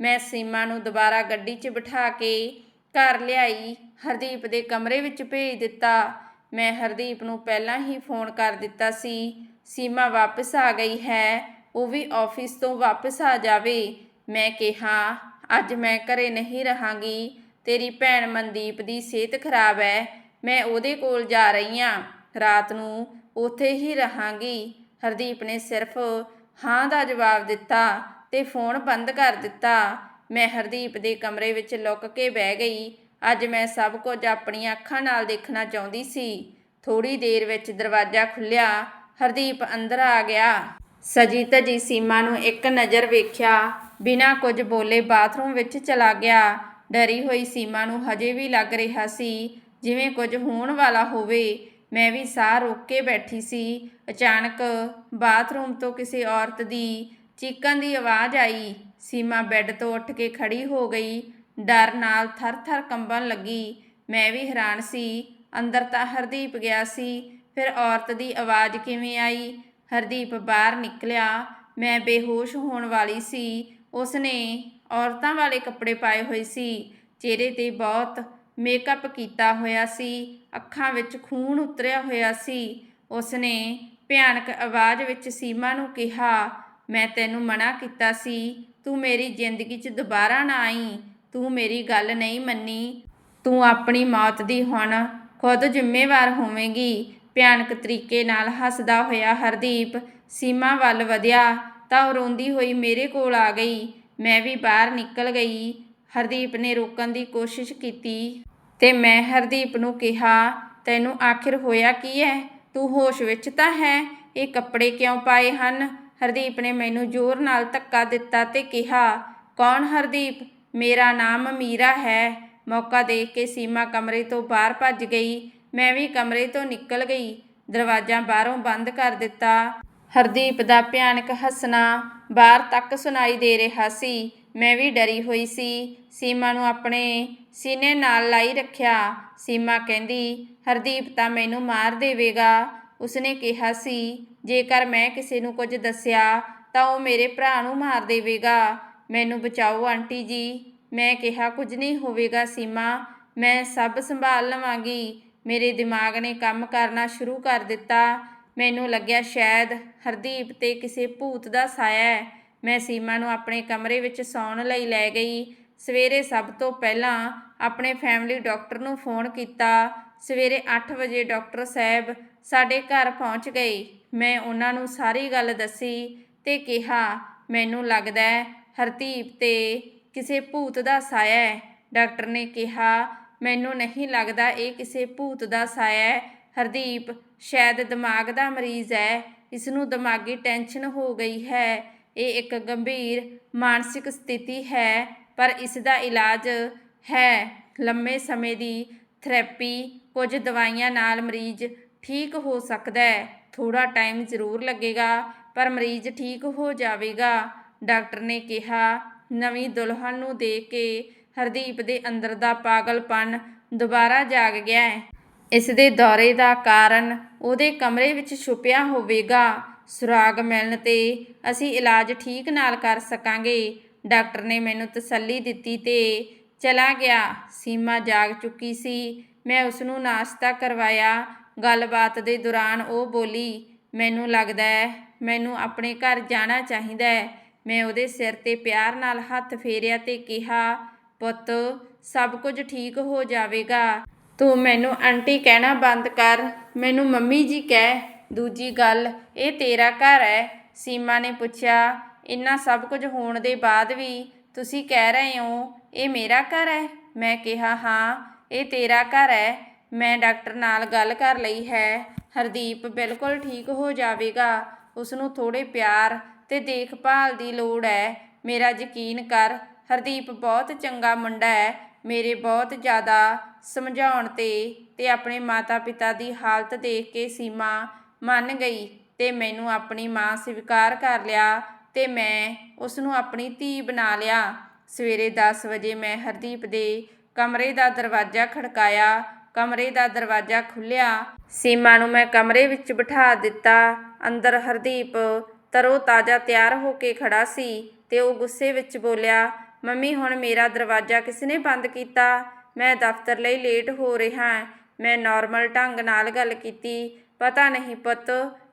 ਮੈਂ ਸੀਮਾ ਨੂੰ ਦੁਬਾਰਾ ਗੱਡੀ 'ਚ ਬਿਠਾ ਕੇ ਘਰ ਲਿਆਈ, ਹਰਦੀਪ ਦੇ ਕਮਰੇ ਵਿੱਚ ਭੇਜ ਦਿੱਤਾ। ਮੈਂ ਹਰਦੀਪ ਨੂੰ ਪਹਿਲਾਂ ਹੀ ਫੋਨ ਕਰ ਦਿੱਤਾ ਸੀ, ਸੀਮਾ ਵਾਪਸ ਆ ਗਈ ਹੈ, ਉਹ ਵੀ ਆਫਿਸ ਤੋਂ ਵਾਪਸ ਆ ਜਾਵੇ। ਮੈਂ ਕਿਹਾ ਅੱਜ ਮੈਂ ਘਰੇ ਨਹੀਂ ਰਹਾਂਗੀ। ਤੇਰੀ ਭੈਣ ਮਨਦੀਪ ਦੀ ਸਿਹਤ ਖਰਾਬ ਹੈ ਮੈਂ ਉਹਦੇ ਕੋਲ ਜਾ ਰਹੀ ਹਾਂ ਰਾਤ ਨੂੰ ਉੱਥੇ ਹੀ ਰਹਾਂਗੀ। ਹਰਦੀਪ ਨੇ ਸਿਰਫ ਹਾਂ ਦਾ ਜਵਾਬ ਦਿੱਤਾ ਤੇ ਫੋਨ ਬੰਦ ਕਰ ਦਿੱਤਾ। ਮੈਂ ਹਰਦੀਪ ਦੇ ਕਮਰੇ ਵਿੱਚ ਲੁੱਕ ਕੇ ਬਹਿ ਗਈ। ਅੱਜ ਮੈਂ ਸਭ ਕੁਝ ਆਪਣੀਆਂ ਅੱਖਾਂ ਨਾਲ ਦੇਖਣਾ ਚਾਹੁੰਦੀ ਸੀ। ਥੋੜੀ ਦੇਰ ਵਿੱਚ ਦਰਵਾਜ਼ਾ ਖੁੱਲਿਆ ਹਰਦੀਪ ਅੰਦਰ ਆ ਗਿਆ। ਸਜੀ ਧਜੀ ਸੀਮਾ ਨੂੰ ਇੱਕ ਨਜ਼ਰ ਵੇਖਿਆ। ਬਿਨਾਂ ਕੁਝ ਬੋਲੇ ਬਾਥਰੂਮ ਵਿੱਚ ਚਲਾ ਗਿਆ। ਡਰੀ ਹੋਈ ਸੀਮਾ ਨੂੰ ਹਜੇ ਵੀ ਲੱਗ ਰਿਹਾ ਸੀ, ਜਿਵੇਂ ਕੁਝ ਹੋਣ ਵਾਲਾ ਹੋਵੇ। ਮੈਂ ਵੀ ਸਾਹ ਰੋਕ ਕੇ ਬੈਠੀ ਸੀ। ਅਚਾਨਕ ਬਾਥਰੂਮ ਤੋਂ ਕਿਸੇ ਔਰਤ ਦੀ ਚੀਕਣ ਦੀ ਆਵਾਜ਼ ਆਈ। ਸੀਮਾ ਬੈੱਡ ਤੋਂ ਉੱਠ ਕੇ ਖੜੀ ਹੋ ਗਈ। ਡਰ ਨਾਲ ਥਰ-ਥਰ ਕੰਬਣ ਲੱਗੀ। ਮੈਂ ਵੀ ਹੈਰਾਨ ਸੀ। ਅੰਦਰ ਤਾਂ ਹਰਦੀਪ ਗਿਆ ਸੀ। ਫਿਰ ਔਰਤ ਦੀ ਆਵਾਜ਼ ਕਿਵੇਂ ਆਈ? ਹਰਦੀਪ ਬਾਹਰ ਨਿਕਲਿਆ। ਮੈਂ ਬੇਹੋਸ਼ ਹੋਣ ਵਾਲੀ ਸੀ। ਉਸਨੇ ਔਰਤਾਂ ਵਾਲੇ ਕੱਪੜੇ ਪਾਏ ਹੋਏ ਸੀ। ਚਿਹਰੇ ਤੇ ਬਹੁਤ ਮੇਕਅਪ ਕੀਤਾ ਹੋਇਆ ਸੀ। ਅੱਖਾਂ ਵਿੱਚ ਖੂਨ ਉਤਰਿਆ ਹੋਇਆ ਸੀ। ਉਸਨੇ ਭਿਆਨਕ ਆਵਾਜ਼ ਵਿੱਚ ਸੀਮਾ ਨੂੰ ਕਿਹਾ, ਮੈਂ ਤੈਨੂੰ ਮਨਾ ਕੀਤਾ ਸੀ। ਤੂੰ ਮੇਰੀ ਜ਼ਿੰਦਗੀ 'ਚ ਦੁਬਾਰਾ ਨਾ ਆਈ। ਤੂੰ ਮੇਰੀ ਗੱਲ ਨਹੀਂ ਮੰਨੀ। ਤੂੰ ਆਪਣੀ ਮੌਤ ਦੀ ਹੁਣ ਖੁਦ ਜ਼ਿੰਮੇਵਾਰ ਹੋਵੇਂਗੀ। ਭਿਆਨਕ ਤਰੀਕੇ ਨਾਲ ਹੱਸਦਾ ਹੋਇਆ ਹਰਦੀਪ ਸੀਮਾ ਵੱਲ ਵਧਿਆ। ਤਾਂ ਉਹ ਰੋਂਦੀ ਹੋਈ ਮੇਰੇ ਕੋਲ ਆ ਗਈ। ਮੈਂ ਵੀ ਬਾਹਰ ਨਿਕਲ ਗਈ। ਹਰਦੀਪ ਨੇ ਰੋਕਣ ਦੀ ਕੋਸ਼ਿਸ਼ ਕੀਤੀ ਤੇ ਮੈਂ ਹਰਦੀਪ ਨੂੰ ਕਿਹਾ, ਤੈਨੂੰ ਆਖਿਰ ਹੋਇਆ ਕੀ ਹੈ ਤੂੰ ਹੋਸ਼ ਵਿੱਚ ਤਾਂ ਹੈ? ਇਹ ਕੱਪੜੇ ਕਿਉਂ ਪਾਏ ਹਨ? ਹਰਦੀਪ ਨੇ ਮੈਨੂੰ ਜ਼ੋਰ ਨਾਲ ਧੱਕਾ ਦਿੱਤਾ ਤੇ ਕਿਹਾ, ਕੌਣ ਹਰਦੀਪ? ਮੇਰਾ ਨਾਮ ਮੀਰਾ ਹੈ। ਮੌਕਾ ਦੇਖ ਕੇ ਸੀਮਾ ਕਮਰੇ ਤੋਂ ਬਾਹਰ ਭੱਜ ਗਈ। ਮੈਂ ਵੀ ਕਮਰੇ ਤੋਂ ਨਿਕਲ ਗਈ। ਦਰਵਾਜ਼ਾ ਬਾਹਰੋਂ ਬੰਦ ਕਰ ਦਿੱਤਾ। ਹਰਦੀਪ ਦਾ ਭਿਆਨਕ ਹੱਸਣਾ ਬਾਹਰ ਤੱਕ ਸੁਣਾਈ ਦੇ ਰਿਹਾ ਸੀ। ਮੈਂ ਵੀ ਡਰੀ ਹੋਈ ਸੀ। ਸੀਮਾ ਨੂੰ ਆਪਣੇ ਸੀਨੇ ਨਾਲ ਲਾਈ ਰੱਖਿਆ। ਸੀਮਾ ਕਹਿੰਦੀ, ਹਰਦੀਪ ਤਾਂ ਮੈਨੂੰ ਮਾਰ ਦੇਵੇਗਾ। ਉਸਨੇ ਕਿਹਾ ਸੀ, ਜੇਕਰ ਮੈਂ ਕਿਸੇ ਨੂੰ ਕੁਝ ਦੱਸਿਆ, ਤਾਂ ਉਹ ਮੇਰੇ ਭਰਾ ਨੂੰ ਮਾਰ ਦੇਵੇਗਾ। ਮੈਨੂੰ ਬਚਾਓ, ਆਂਟੀ ਜੀ। ਮੈਂ ਕਿਹਾ, ਕੁਝ ਨਹੀਂ ਹੋਵੇਗਾ ਸੀਮਾ। ਮੈਂ ਸਭ ਸੰਭਾਲ ਲਵਾਂਗੀ। ਮੇਰੇ ਦਿਮਾਗ ਨੇ ਕੰਮ ਕਰਨਾ ਸ਼ੁਰੂ ਕਰ ਦਿੱਤਾ। ਮੈਨੂੰ ਲੱਗਿਆ ਸ਼ਾਇਦ ਹਰਦੀਪ ਤੇ ਕਿਸੇ ਭੂਤ ਦਾ ਸਾਇਆ ਹੈ। ਮੈਂ ਸੀਮਾ ਨੂੰ ਆਪਣੇ ਕਮਰੇ ਵਿੱਚ ਸੌਣ ਲਈ ਲੈ ਗਈ। ਸਵੇਰੇ ਸਭ ਤੋਂ ਪਹਿਲਾਂ ਆਪਣੇ ਫੈਮਿਲੀ ਡਾਕਟਰ ਨੂੰ ਫੋਨ ਕੀਤਾ। ਸਵੇਰੇ 8 ਵਜੇ ਡਾਕਟਰ ਸਾਹਿਬ ਸਾਡੇ ਘਰ ਪਹੁੰਚ ਗਏ। ਮੈਂ ਉਹਨਾਂ ਨੂੰ ਸਾਰੀ ਗੱਲ ਦੱਸੀ ਤੇ ਕਿਹਾ, ਮੈਨੂੰ ਲੱਗਦਾ ਹੈ ਹਰਦੀਪ ਤੇ ਕਿਸੇ ਭੂਤ ਦਾ ਸਾਇਆ ਹੈ। ਡਾਕਟਰ ਨੇ ਕਿਹਾ, ਮੈਨੂੰ ਨਹੀਂ ਲੱਗਦਾ ਇਹ ਕਿਸੇ ਭੂਤ ਦਾ ਸਾਇਆ ਹੈ। ਹਰਦੀਪ ਸ਼ਾਇਦ ਦਿਮਾਗ ਦਾ ਮਰੀਜ਼ ਹੈ ਇਸ ਨੂੰ ਦਿਮਾਗੀ ਟੈਨਸ਼ਨ ਹੋ ਗਈ ਹੈ। ਇਹ ਇੱਕ ਗੰਭੀਰ ਮਾਨਸਿਕ ਸਥਿਤੀ ਹੈ, ਪਰ ਇਸ ਦਾ ਇਲਾਜ ਹੈ। ਲੰਮੇ ਸਮੇਂ ਦੀ ਥੈਰੇਪੀ ਕੁਝ ਦਵਾਈਆਂ ਨਾਲ ਮਰੀਜ਼ ਠੀਕ ਹੋ ਸਕਦਾ ਹੈ। ਥੋੜਾ ਟਾਈਮ ਜ਼ਰੂਰ ਲੱਗੇਗਾ, ਪਰ ਮਰੀਜ਼ ਠੀਕ ਹੋ ਜਾਵੇਗਾ। ਡਾਕਟਰ ਨੇ ਕਿਹਾ, ਨਵੀਂ ਦੁਲਹਨ ਨੂੰ ਦੇਖ ਕੇ ਹਰਦੀਪ ਦੇ ਅੰਦਰ ਦਾ ਪਾਗਲਪਨ ਦੁਬਾਰਾ ਜਾਗ ਗਿਆ ਇਸ ਦੇ ਦੌਰੇ ਦਾ ਕਾਰਨ ਉਹਦੇ ਕਮਰੇ ਵਿੱਚ ਛੁਪਿਆ ਹੋਵੇਗਾ। ਸੁਰਾਗ ਮਿਲਣ ਤੇ ਅਸੀਂ ਇਲਾਜ ਠੀਕ ਨਾਲ ਕਰ ਸਕਾਂਗੇ। ਡਾਕਟਰ ਨੇ ਮੈਨੂੰ ਤਸੱਲੀ ਦਿੱਤੀ ਤੇ ਚਲਾ ਗਿਆ। ਸੀਮਾ ਜਾਗ ਚੁੱਕੀ ਸੀ। ਮੈਂ ਉਸ ਨੂੰ ਨਾਸ਼ਤਾ ਕਰਵਾਇਆ। ਗੱਲਬਾਤ ਦੇ ਦੌਰਾਨ ਉਹ ਬੋਲੀ, ਮੈਨੂੰ ਲੱਗਦਾ ਹੈ, ਮੈਨੂੰ ਆਪਣੇ ਘਰ ਜਾਣਾ ਚਾਹੀਦਾ ਹੈ। ਮੈਂ ਉਹਦੇ ਸਿਰ ਤੇ ਪਿਆਰ ਨਾਲ ਹੱਥ ਫੇਰਿਆ ਤੇ ਕਿਹਾ, ਪੁੱਤ, ਸਭ ਕੁਝ ਠੀਕ ਹੋ ਜਾਵੇਗਾ। ਤੂੰ ਮੈਨੂੰ ਆਂਟੀ ਕਹਿਣਾ ਬੰਦ ਕਰ। ਮੈਨੂੰ ਮੰਮੀ ਜੀ ਕਹਿ, ਦੂਜੀ ਗੱਲ, ਇਹ ਤੇਰਾ ਘਰ ਹੈ। ਸੀਮਾ ਨੇ ਪੁੱਛਿਆ, ਇੰਨਾ ਸਭ ਕੁਝ ਹੋਣ ਦੇ ਬਾਅਦ ਵੀ ਤੁਸੀਂ ਕਹਿ ਰਹੇ ਹੋ, ਇਹ ਮੇਰਾ ਘਰ ਹੈ? ਮੈਂ ਕਿਹਾ, ਹਾਂ, ਇਹ ਤੇਰਾ ਘਰ ਹੈ। ਮੈਂ ਡਾਕਟਰ ਨਾਲ ਗੱਲ ਕਰ ਲਈ ਹੈ। ਹਰਦੀਪ ਬਿਲਕੁਲ ਠੀਕ ਹੋ ਜਾਵੇਗਾ। ਉਸ ਨੂੰ ਥੋੜੇ ਪਿਆਰ ਤੇ ਦੇਖਭਾਲ ਦੀ ਲੋੜ ਹੈ। ਮੇਰਾ ਯਕੀਨ ਕਰ, ਹਰਦੀਪ ਬਹੁਤ ਚੰਗਾ ਮੁੰਡਾ ਹੈ। ਮੇਰੇ ਬਹੁਤ ਜ਼ਿਆਦਾ ਸਮਝਾਉਣ ਤੇ ਅਤੇ ਆਪਣੇ ਮਾਤਾ-ਪਿਤਾ ਦੀ ਹਾਲਤ ਦੇਖ ਕੇ ਸੀਮਾ ਮੰਨ ਗਈ ਅਤੇ ਮੈਨੂੰ ਆਪਣੀ ਮਾਂ ਸਵੀਕਾਰ ਕਰ ਲਿਆ ਅਤੇ ਮੈਂ ਉਸ ਨੂੰ ਆਪਣੀ ਧੀ ਬਣਾ ਲਿਆ। ਸਵੇਰੇ ਦਸ ਵਜੇ ਮੈਂ ਹਰਦੀਪ ਦੇ ਕਮਰੇ ਦਾ ਦਰਵਾਜ਼ਾ ਖੜਕਾਇਆ, ਕਮਰੇ ਦਾ ਦਰਵਾਜ਼ਾ ਖੁੱਲ੍ਹਿਆ। ਸੀਮਾ ਨੂੰ ਮੈਂ ਕਮਰੇ ਵਿੱਚ ਬਿਠਾ ਦਿੱਤਾ। ਅੰਦਰ ਹਰਦੀਪ ਤਰੋ ਤਾਜ਼ਾ ਤਿਆਰ ਹੋ ਕੇ ਖੜਾ ਸੀ ਤੇ ਉਹ ਗੁੱਸੇ ਵਿੱਚ ਬੋਲਿਆ ਮੰਮੀ, ਹੁਣ ਮੇਰਾ ਦਰਵਾਜ਼ਾ ਕਿਸ ਨੇ ਬੰਦ ਕੀਤਾ? ਮੈਂ ਦਫ਼ਤਰ ਲਈ ਲੇਟ ਹੋ ਰਿਹਾ ਮੈਂ ਨਾਰਮਲ ਢੰਗ ਨਾਲ ਗੱਲ ਕੀਤੀ। ਪਤਾ ਨਹੀਂ ਪੁੱਤ,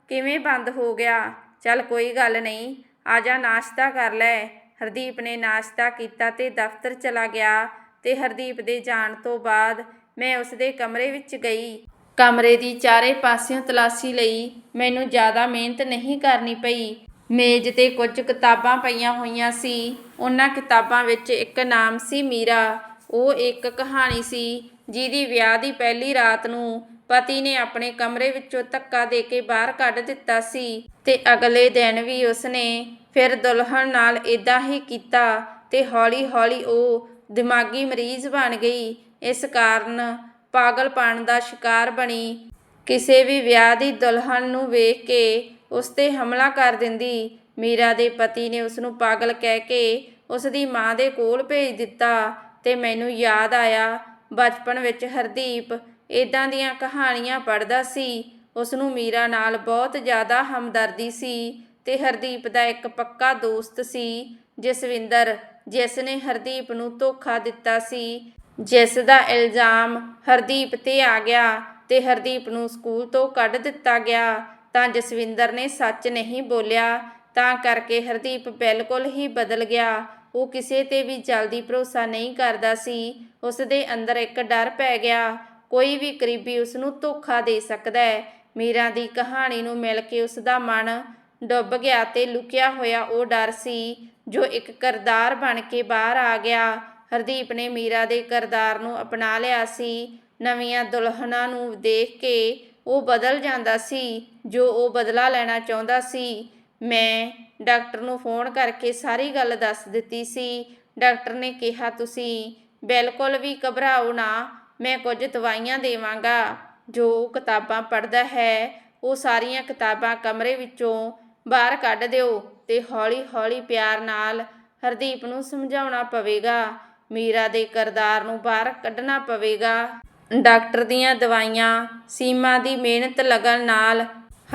ਕਿਵੇਂ ਬੰਦ ਹੋ ਗਿਆ? ਚੱਲ ਕੋਈ ਗੱਲ ਨਹੀਂ, ਆ ਜਾ ਨਾਸ਼ਤਾ ਕਰ ਲੈ। ਹਰਦੀਪ ਨੇ ਨਾਸ਼ਤਾ ਕੀਤਾ ਤੇ ਦਫ਼ਤਰ ਚਲਾ ਗਿਆ ਤੇ ਹਰਦੀਪ ਦੇ ਜਾਣ ਤੋਂ ਬਾਅਦ ਮੈਂ ਉਸ ਦੇ ਕਮਰੇ ਵਿੱਚ ਗਈ। ਕਮਰੇ ਦੀ ਚਾਰੇ ਪਾਸਿਓਂ ਤਲਾਸ਼ੀ ਲਈ ਮੈਨੂੰ ਜ਼ਿਆਦਾ ਮਿਹਨਤ ਨਹੀਂ ਕਰਨੀ ਪਈ। ਮੇਜ਼ ਤੇ ਕੁਝ ਕਿਤਾਬਾਂ ਪਈਆਂ ਹੋਈਆਂ ਸੀ। ਉਹਨਾਂ ਕਿਤਾਬਾਂ ਵਿੱਚ ਇੱਕ ਨਾਮ ਸੀ ਮੀਰਾ। ਉਹ ਇੱਕ ਕਹਾਣੀ ਸੀ ਜਿਹਦੀ ਵਿਆਹ ਦੀ ਪਹਿਲੀ ਰਾਤ ਨੂੰ ਪਤੀ ਨੇ ਆਪਣੇ ਕਮਰੇ ਵਿੱਚੋਂ ਧੱਕਾ ਦੇ ਕੇ ਬਾਹਰ ਕੱਢ ਦਿੱਤਾ ਸੀ ਤੇ ਅਗਲੇ ਦਿਨ ਵੀ ਉਸਨੇ ਫਿਰ ਦੁਲਹਨ ਨਾਲ ਇਦਾਂ ਹੀ ਕੀਤਾ ਤੇ ਹੌਲੀ-ਹੌਲੀ ਉਹ ਦਿਮਾਗੀ ਮਰੀਜ਼ ਬਣ ਗਈ। ਇਸ ਕਾਰਨ ਪਾਗਲਪਣ ਦਾ ਸ਼ਿਕਾਰ ਬਣੀ। ਕਿਸੇ ਵੀ ਵਿਆਹ ਦੀ ਦੁਲਹਨ ਨੂੰ ਵੇਖ ਕੇ ਉਸ ਤੇ ਹਮਲਾ ਕਰ ਦਿੰਦੀ। ਮੀਰਾ ਦੇ ਪਤੀ ਨੇ ਉਸ ਨੂੰ ਪਾਗਲ ਕਹਿ ਕੇ ਉਸ ਦੀ ਮਾਂ ਦੇ ਕੋਲ ਭੇਜ ਦਿੱਤਾ ਤੇ ਮੈਨੂੰ ਯਾਦ ਆਇਆ, ਬਚਪਨ ਵਿੱਚ ਹਰਦੀਪ ਇਦਾਂ ਦੀਆਂ ਕਹਾਣੀਆਂ ਪੜ੍ਹਦਾ ਸੀ। ਉਸ ਨੂੰ ਮੀਰਾ ਨਾਲ ਬਹੁਤ ਜ਼ਿਆਦਾ ਹਮਦਰਦੀ ਸੀ ਤੇ ਹਰਦੀਪ ਦਾ ਇੱਕ ਪੱਕਾ ਦੋਸਤ ਸੀ, ਜਸਵਿੰਦਰ, ਜਿਸ ਨੇ ਹਰਦੀਪ ਨੂੰ ਧੋਖਾ ਦਿੱਤਾ ਸੀ। ਜਿਸ ਦਾ ਇਲਜ਼ਾਮ ਹਰਦੀਪ ਤੇ ਆ ਗਿਆ ਤੇ ਹਰਦੀਪ ਨੂੰ ਸਕੂਲ ਤੋਂ ਕੱਢ ਦਿੱਤਾ ਗਿਆ। ਤਾਂ ਜਸਵਿੰਦਰ ਨੇ ਸੱਚ ਨਹੀਂ ਬੋਲਿਆ, ਤਾਂ ਕਰਕੇ ਹਰਦੀਪ ਬਿਲਕੁਲ ਹੀ ਬਦਲ ਗਿਆ। ਉਹ ਕਿਸੇ ਤੇ ਵੀ ਜਲਦੀ ਭਰੋਸਾ ਨਹੀਂ ਕਰਦਾ ਸੀ। ਉਸ ਦੇ ਅੰਦਰ ਇੱਕ ਡਰ ਪੈ ਗਿਆ। ਕੋਈ ਵੀ ਕਰੀਬੀ ਉਸ ਨੂੰ ਧੋਖਾ ਦੇ ਸਕਦਾ ਹੈ। ਮੀਰਾ ਦੀ ਕਹਾਣੀ ਨੂੰ ਮਿਲ ਕੇ ਉਸ ਦਾ ਮਨ ਡੁੱਬ ਗਿਆ ਤੇ ਲੁਕਿਆ ਹੋਇਆ ਉਹ ਡਰ ਸੀ, ਜੋ ਇੱਕ ਕਰਦਾਰ ਬਣ ਕੇ ਬਾਹਰ ਆ ਗਿਆ। ਹਰਦੀਪ ਨੇ ਮੀਰਾ ਦੇ ਕਰਦਾਰ ਨੂੰ ਅਪਣਾ ਲਿਆ ਸੀ। ਨਵੀਆਂ ਦੁਲਹਨਾਂ ਨੂੰ ਦੇਖ ਕੇ ਉਹ ਬਦਲ ਜਾਂਦਾ ਸੀ, ਜੋ ਉਹ ਬਦਲਾ ਲੈਣਾ ਚਾਹੁੰਦਾ ਸੀ। ਮੈਂ ਡਾਕਟਰ ਨੂੰ ਫੋਨ ਕਰਕੇ ਸਾਰੀ ਗੱਲ ਦੱਸ ਦਿੱਤੀ ਸੀ। ਡਾਕਟਰ ਨੇ ਕਿਹਾ, ਤੁਸੀਂ ਬਿਲਕੁਲ ਵੀ ਘਬਰਾਓ ਨਾ, ਮੈਂ ਕੁਝ ਦਵਾਈਆਂ ਦੇਵਾਂਗਾ। ਜੋ ਉਹ ਕਿਤਾਬਾਂ ਪੜ੍ਹਦਾ ਹੈ, ਉਹ ਸਾਰੀਆਂ ਕਿਤਾਬਾਂ ਕਮਰੇ ਵਿੱਚੋਂ ਬਾਹਰ ਕੱਢ ਦਿਓ ਤੇ ਹੌਲੀ-ਹੌਲੀ ਪਿਆਰ ਨਾਲ ਹਰਦੀਪ ਨੂੰ ਸਮਝਾਉਣਾ ਪਵੇਗਾ। ਮੀਰਾ ਦੇ ਕਰਦਾਰ ਨੂੰ ਬਾਹਰ ਕੱਢਣਾ ਪਵੇਗਾ। ਡਾਕਟਰ ਦੀਆਂ ਦਵਾਈਆਂ, ਸੀਮਾ ਦੀ ਮਿਹਨਤ ਲਗਨ ਨਾਲ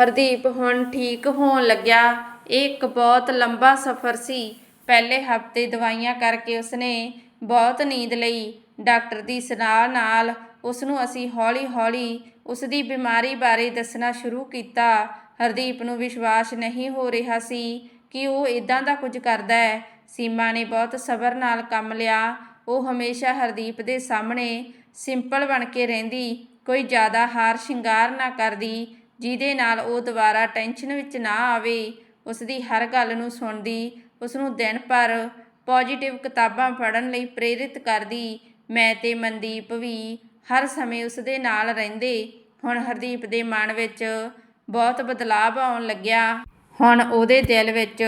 ਹਰਦੀਪ ਹੁਣ ਠੀਕ ਹੋਣ ਲੱਗਿਆ। ਇਹ ਇੱਕ ਬਹੁਤ ਲੰਬਾ ਸਫ਼ਰ ਸੀ। ਪਹਿਲੇ ਹਫ਼ਤੇ ਦਵਾਈਆਂ ਕਰਕੇ ਉਸਨੇ ਬਹੁਤ ਨੀਂਦ ਲਈ। ਡਾਕਟਰ ਦੀ ਸਲਾਹ ਨਾਲ ਉਸ ਨੂੰ ਅਸੀਂ ਹੌਲੀ-ਹੌਲੀ ਉਸ ਦੀ ਬਿਮਾਰੀ ਬਾਰੇ ਦੱਸਣਾ ਸ਼ੁਰੂ ਕੀਤਾ। ਹਰਦੀਪ ਨੂੰ ਵਿਸ਼ਵਾਸ ਨਹੀਂ ਹੋ ਰਿਹਾ ਸੀ ਕਿ ਉਹ ਇਦਾਂ ਦਾ ਕੁਝ ਕਰਦਾ ਹੈ। ਸੀਮਾ ਨੇ ਬਹੁਤ ਸਬਰ ਨਾਲ ਕੰਮ ਲਿਆ। ਉਹ ਹਮੇਸ਼ਾ ਹਰਦੀਪ ਦੇ ਸਾਹਮਣੇ ਸਿੰਪਲ ਬਣ ਕੇ ਰਹਿੰਦੀ, ਕੋਈ ਜ਼ਿਆਦਾ ਹਾਰ ਸ਼ਿੰਗਾਰ ਨਾ ਕਰਦੀ, ਜਿਹਦੇ ਨਾਲ ਉਹ ਦੁਬਾਰਾ ਟੈਨਸ਼ਨ ਵਿੱਚ ਨਾ ਆਵੇ। ਉਸ ਦੀ ਹਰ ਗੱਲ ਨੂੰ ਸੁਣਦੀ ਉਸ ਨੂੰ ਦਿਨ ਭਰ ਪੋਜੀਟਿਵ ਕਿਤਾਬਾਂ ਪੜ੍ਹਨ ਲਈ ਪ੍ਰੇਰਿਤ ਕਰਦੀ। ਮੈਂ ਤੇ ਮਨਦੀਪ ਵੀ ਹਰ ਸਮੇਂ ਉਸ ਦੇ ਨਾਲ ਰਹਿੰਦੇ। ਹੁਣ ਹਰਦੀਪ ਦੇ ਮਨ ਵਿੱਚ ਬਹੁਤ ਬਦਲਾਅ ਆਉਣ ਲੱਗਿਆ। ਹੁਣ ਉਹਦੇ ਦਿਲ ਵਿੱਚ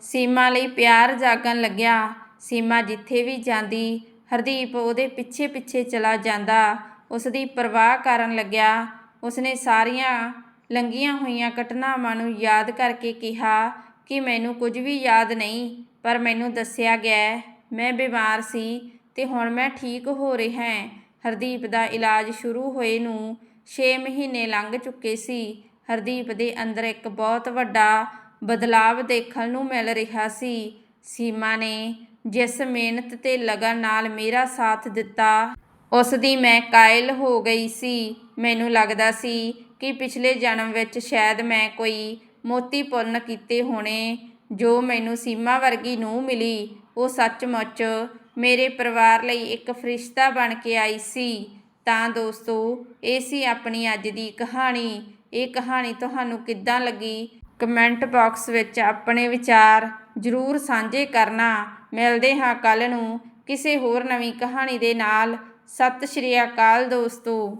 ਸੀਮਾ ਲਈ ਪਿਆਰ ਜਾਗਣ ਲੱਗਿਆ। ਸੀਮਾ ਜਿੱਥੇ ਵੀ ਜਾਂਦੀ, ਹਰਦੀਪ ਉਹਦੇ ਪਿੱਛੇ ਪਿੱਛੇ ਚਲਾ ਜਾਂਦਾ। ਉਸ ਦੀ ਪਰਵਾਹ ਕਰਨ ਲੱਗਿਆ। ਉਸਨੇ ਸਾਰੀਆਂ ਲੰਘੀਆਂ ਹੋਈਆਂ ਘਟਨਾਵਾਂ ਨੂੰ ਯਾਦ ਕਰਕੇ ਕਿਹਾ ਕਿ ਮੈਨੂੰ ਕੁਝ ਵੀ ਯਾਦ ਨਹੀਂ, ਪਰ ਮੈਨੂੰ ਦੱਸਿਆ ਗਿਆ, ਮੈਂ ਬਿਮਾਰ ਸੀ ਤੇ ਹੁਣ ਮੈਂ ਠੀਕ ਹੋ ਰਿਹਾ ਹਾਂ। ਹਰਦੀਪ ਦਾ ਇਲਾਜ ਸ਼ੁਰੂ ਹੋਏ ਨੂੰ 6 ਮਹੀਨੇ ਲੰਘ ਚੁੱਕੇ ਸੀ। ਹਰਦੀਪ ਦੇ ਅੰਦਰ ਇੱਕ ਬਹੁਤ ਵੱਡਾ ਬਦਲਾਵ ਦੇਖਣ ਨੂੰ ਮਿਲ ਰਿਹਾ ਸੀ। ਸੀਮਾ ਨੇ ਜਿਸ ਮਿਹਨਤ ਤੇ ਲਗਨ ਨਾਲ ਮੇਰਾ ਸਾਥ ਦਿੱਤਾ ਉਸ ਦੀ ਮੈਂ ਕਾਇਲ ਹੋ ਗਈ ਸੀ। ਮੈਨੂੰ ਲੱਗਦਾ ਸੀ ਕਿ ਪਿਛਲੇ ਜਨਮ ਵਿੱਚ ਸ਼ਾਇਦ ਮੈਂ ਕੋਈ ਮੋਤੀ ਪੁੰਨ ਕੀਤੇ ਹੋਣੇ। ਜੋ ਮੈਨੂੰ ਸੀਮਾ ਵਰਗੀ ਨੂੰ ਮਿਲੀ, ਉਹ ਸੱਚਮੁੱਚ ਮੇਰੇ ਪਰਿਵਾਰ ਲਈ ਇੱਕ ਫਰਿਸ਼ਤਾ ਬਣ ਕੇ ਆਈ ਸੀ। ਤਾਂ ਦੋਸਤੋ, ਇਹ ਸੀ ਆਪਣੀ ਅੱਜ ਦੀ ਕਹਾਣੀ। ਇਹ ਕਹਾਣੀ ਤੁਹਾਨੂੰ ਕਿੱਦਾਂ ਲੱਗੀ? ਕਮੈਂਟ ਬਾਕਸ ਵਿੱਚ ਆਪਣੇ ਵਿਚਾਰ ਜ਼ਰੂਰ ਸਾਂਝੇ ਕਰਨਾ। ਮਿਲਦੇ ਹਾਂ ਕੱਲ ਨੂੰ ਕਿਸੇ ਹੋਰ ਨਵੀਂ ਕਹਾਣੀ ਦੇ ਨਾਲ। ਸਤਿ ਸ਼੍ਰੀ ਅਕਾਲ ਦੋਸਤੋ।